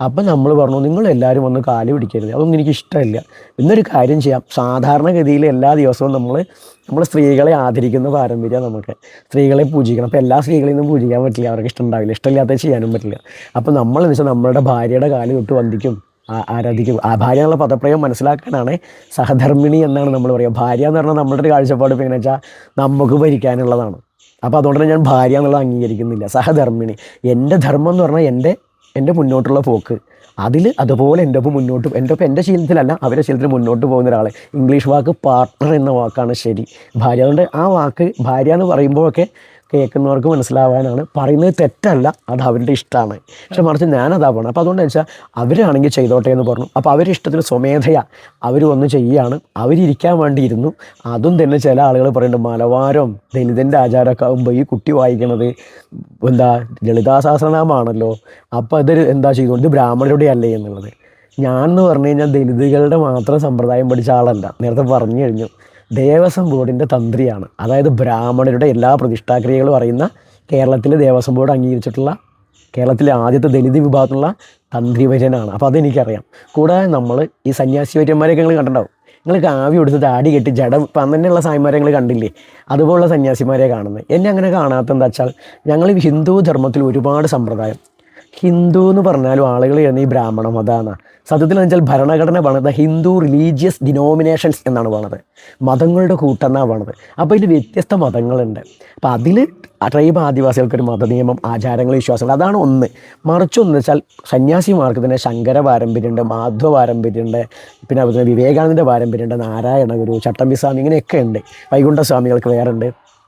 അപ്പം നമ്മൾ പറഞ്ഞു നിങ്ങൾ എല്ലാവരും വന്ന് കാൽ പിടിക്കരുത്. അതൊന്നും എനിക്ക് ഇഷ്ടമില്ല. എന്നൊരു കാര്യം ചെയ്യാം. സാധാരണഗതിയിൽ എല്ലാ ദിവസവും നമ്മൾ നമ്മൾ സ്ത്രീകളെ ആദരിക്കുന്ന പാരമ്പര്യം നമുക്ക്. സ്ത്രീകളെ പൂജിക്കണം. അപ്പോൾ എല്ലാ സ്ത്രീകളെയും ഒന്നും പൂജിക്കാൻ പറ്റില്ല. അവർക്ക് ഇഷ്ടം ഉണ്ടാവില്ല. ഇഷ്ടമില്ലാത്ത ചെയ്യാനും പറ്റില്ല. അപ്പോൾ നമ്മൾ എന്ന് വെച്ചാൽ നമ്മളുടെ ഭാര്യയുടെ കാൽ തൊട്ട് വന്ദിക്കും. ആരാധിക്കും. ആ ഭാര്യ എന്നുള്ള പദപ്രയോഗം മനസ്സിലാക്കാനാണ് സഹധർമ്മിണി എന്നാണ് നമ്മൾ പറയുക. ഭാര്യ എന്ന് പറഞ്ഞാൽ നമ്മളുടെ ഒരു കാഴ്ചപ്പാട് ഇപ്പോൾ എങ്ങനെ വെച്ചാൽ നമുക്ക് ഭരിക്കാനുള്ളതാണ്. അപ്പോൾ അതുകൊണ്ട് തന്നെ ഞാൻ ഭാര്യ എന്നുള്ളത് അംഗീകരിക്കുന്നില്ല. സഹധർമ്മിണി. എന്റെ ധർമ്മം എന്ന് പറഞ്ഞാൽ എന്റെ എന്റെ മുന്നോട്ടുള്ള പോക്ക്. അതിൽ അതുപോലെ എന്റെ ഒപ്പം മുന്നോട്ട് എന്റെ ഒപ്പം എന്റെ ശീലത്തിലല്ല അവരുടെ ശീലത്തിൽ മുന്നോട്ട് പോകുന്ന ഒരാൾ ഇംഗ്ലീഷ് വാക്ക് പാർട്ട്ണർ എന്ന വാക്കാണ് ശരി. ഭാര്യ അതുകൊണ്ട് ആ വാക്ക് ഭാര്യ എന്ന് പറയുമ്പോഴൊക്കെ കേൾക്കുന്നവർക്ക് മനസ്സിലാവാനാണ്. പറയുന്നത് തെറ്റല്ല അത് അവരുടെ ഇഷ്ടമാണ്. പക്ഷെ മറിച്ച് ഞാനതാ പോകണം അപ്പോൾ അതുകൊണ്ട് വെച്ചാൽ അവരാണെങ്കിൽ ചെയ്തോട്ടെ എന്ന് പറഞ്ഞു. അപ്പോൾ അവരുടെ ഇഷ്ടത്തിന് സ്വമേധയാ. അവർ ഒന്ന് ചെയ്യുകയാണ് അവരിയ്ക്കാൻ വേണ്ടി ഇരുന്നു അതും തന്നെ ചില ആളുകൾ പറയുന്നുണ്ട് മലവാരം ദലിതന്റെ ആചാരമൊക്കെ ആകുമ്പോൾ ഈ കുട്ടി വായിക്കണത് എന്താ ലളിതാസാസനമാണല്ലോ അപ്പോൾ അതൊരു എന്താ ചെയ്തുകൊണ്ട് ബ്രാഹ്മണരുടെ അല്ലേ എന്നുള്ളത്. ഞാൻ എന്ന് പറഞ്ഞു കഴിഞ്ഞാൽ ദലിതുകളുടെ മാത്രം സമ്പ്രദായം പഠിച്ച ആളല്ല. നേരത്തെ പറഞ്ഞു കഴിഞ്ഞു. ദേവസ്വം ബോർഡിന്റെ തന്ത്രിയാണ്. അതായത് ബ്രാഹ്മണരുടെ എല്ലാ പ്രതിഷ്ഠാക്രിയകളും അറിയുന്ന കേരളത്തിലെ ദേവസ്വം ബോർഡ് അംഗീകരിച്ചിട്ടുള്ള കേരളത്തിലെ ആദ്യത്തെ ദലിത് വിഭാഗത്തിലുള്ള തന്ത്രിവര്യനാണ്. അപ്പോൾ അതെനിക്കറിയാം. കൂടാതെ നമ്മൾ ഈ സന്യാസിവര്യന്മാരെയൊക്കെ നിങ്ങൾ കണ്ടിട്ടുണ്ടാവും. നിങ്ങൾ കാവി എടുത്ത് താടി കെട്ടി ജഡം ഇപ്പം തന്നെയുള്ള സായിമാരെ നിങ്ങൾ കണ്ടില്ലേ? അതുപോലുള്ള സന്യാസിമാരെ കാണുന്നത്. എന്നെ അങ്ങനെ കാണാത്ത എന്താ വെച്ചാൽ ഞങ്ങൾ ഹിന്ദു ധർമ്മത്തിൽ ഒരുപാട് സമ്പ്രദായം. ഹിന്ദു എന്ന് പറഞ്ഞാലും ആളുകൾ ഈ ബ്രാഹ്മണ മതമാണ് സത്യത്തിൽ എന്ന് വെച്ചാൽ ഭരണഘടന പണിത് ഹിന്ദു റിലീജിയസ് ഡിനോമിനേഷൻസ് എന്നാണ് പണിത് മതങ്ങളുടെ കൂട്ടെന്നാണ് പണിത് അപ്പോൾ ഇതിൽ വ്യത്യസ്ത മതങ്ങളുണ്ട്. അപ്പോൾ അതിൽ ട്രൈബ് ആദിവാസികൾക്കൊരു മതനിയമം ആചാരങ്ങൾ വിശ്വാസങ്ങൾ അതാണ് ഒന്ന്. മറിച്ചൊന്ന് വെച്ചാൽ സന്യാസിമാർക്ക് തന്നെ ശങ്കര പാരമ്പര്യമുണ്ട് മാധ്വ പാരമ്പര്യമുണ്ട് പിന്നെ അതുപോലെ വിവേകാനന്ദ പാരമ്പര്യമുണ്ട് നാരായണ ഗുരു ചട്ടമ്പി സ്വാമി ഇങ്ങനെയൊക്കെ ഉണ്ട്. വൈകുണ്ഠ സ്വാമികൾക്ക് വേറെ ഉണ്ട്.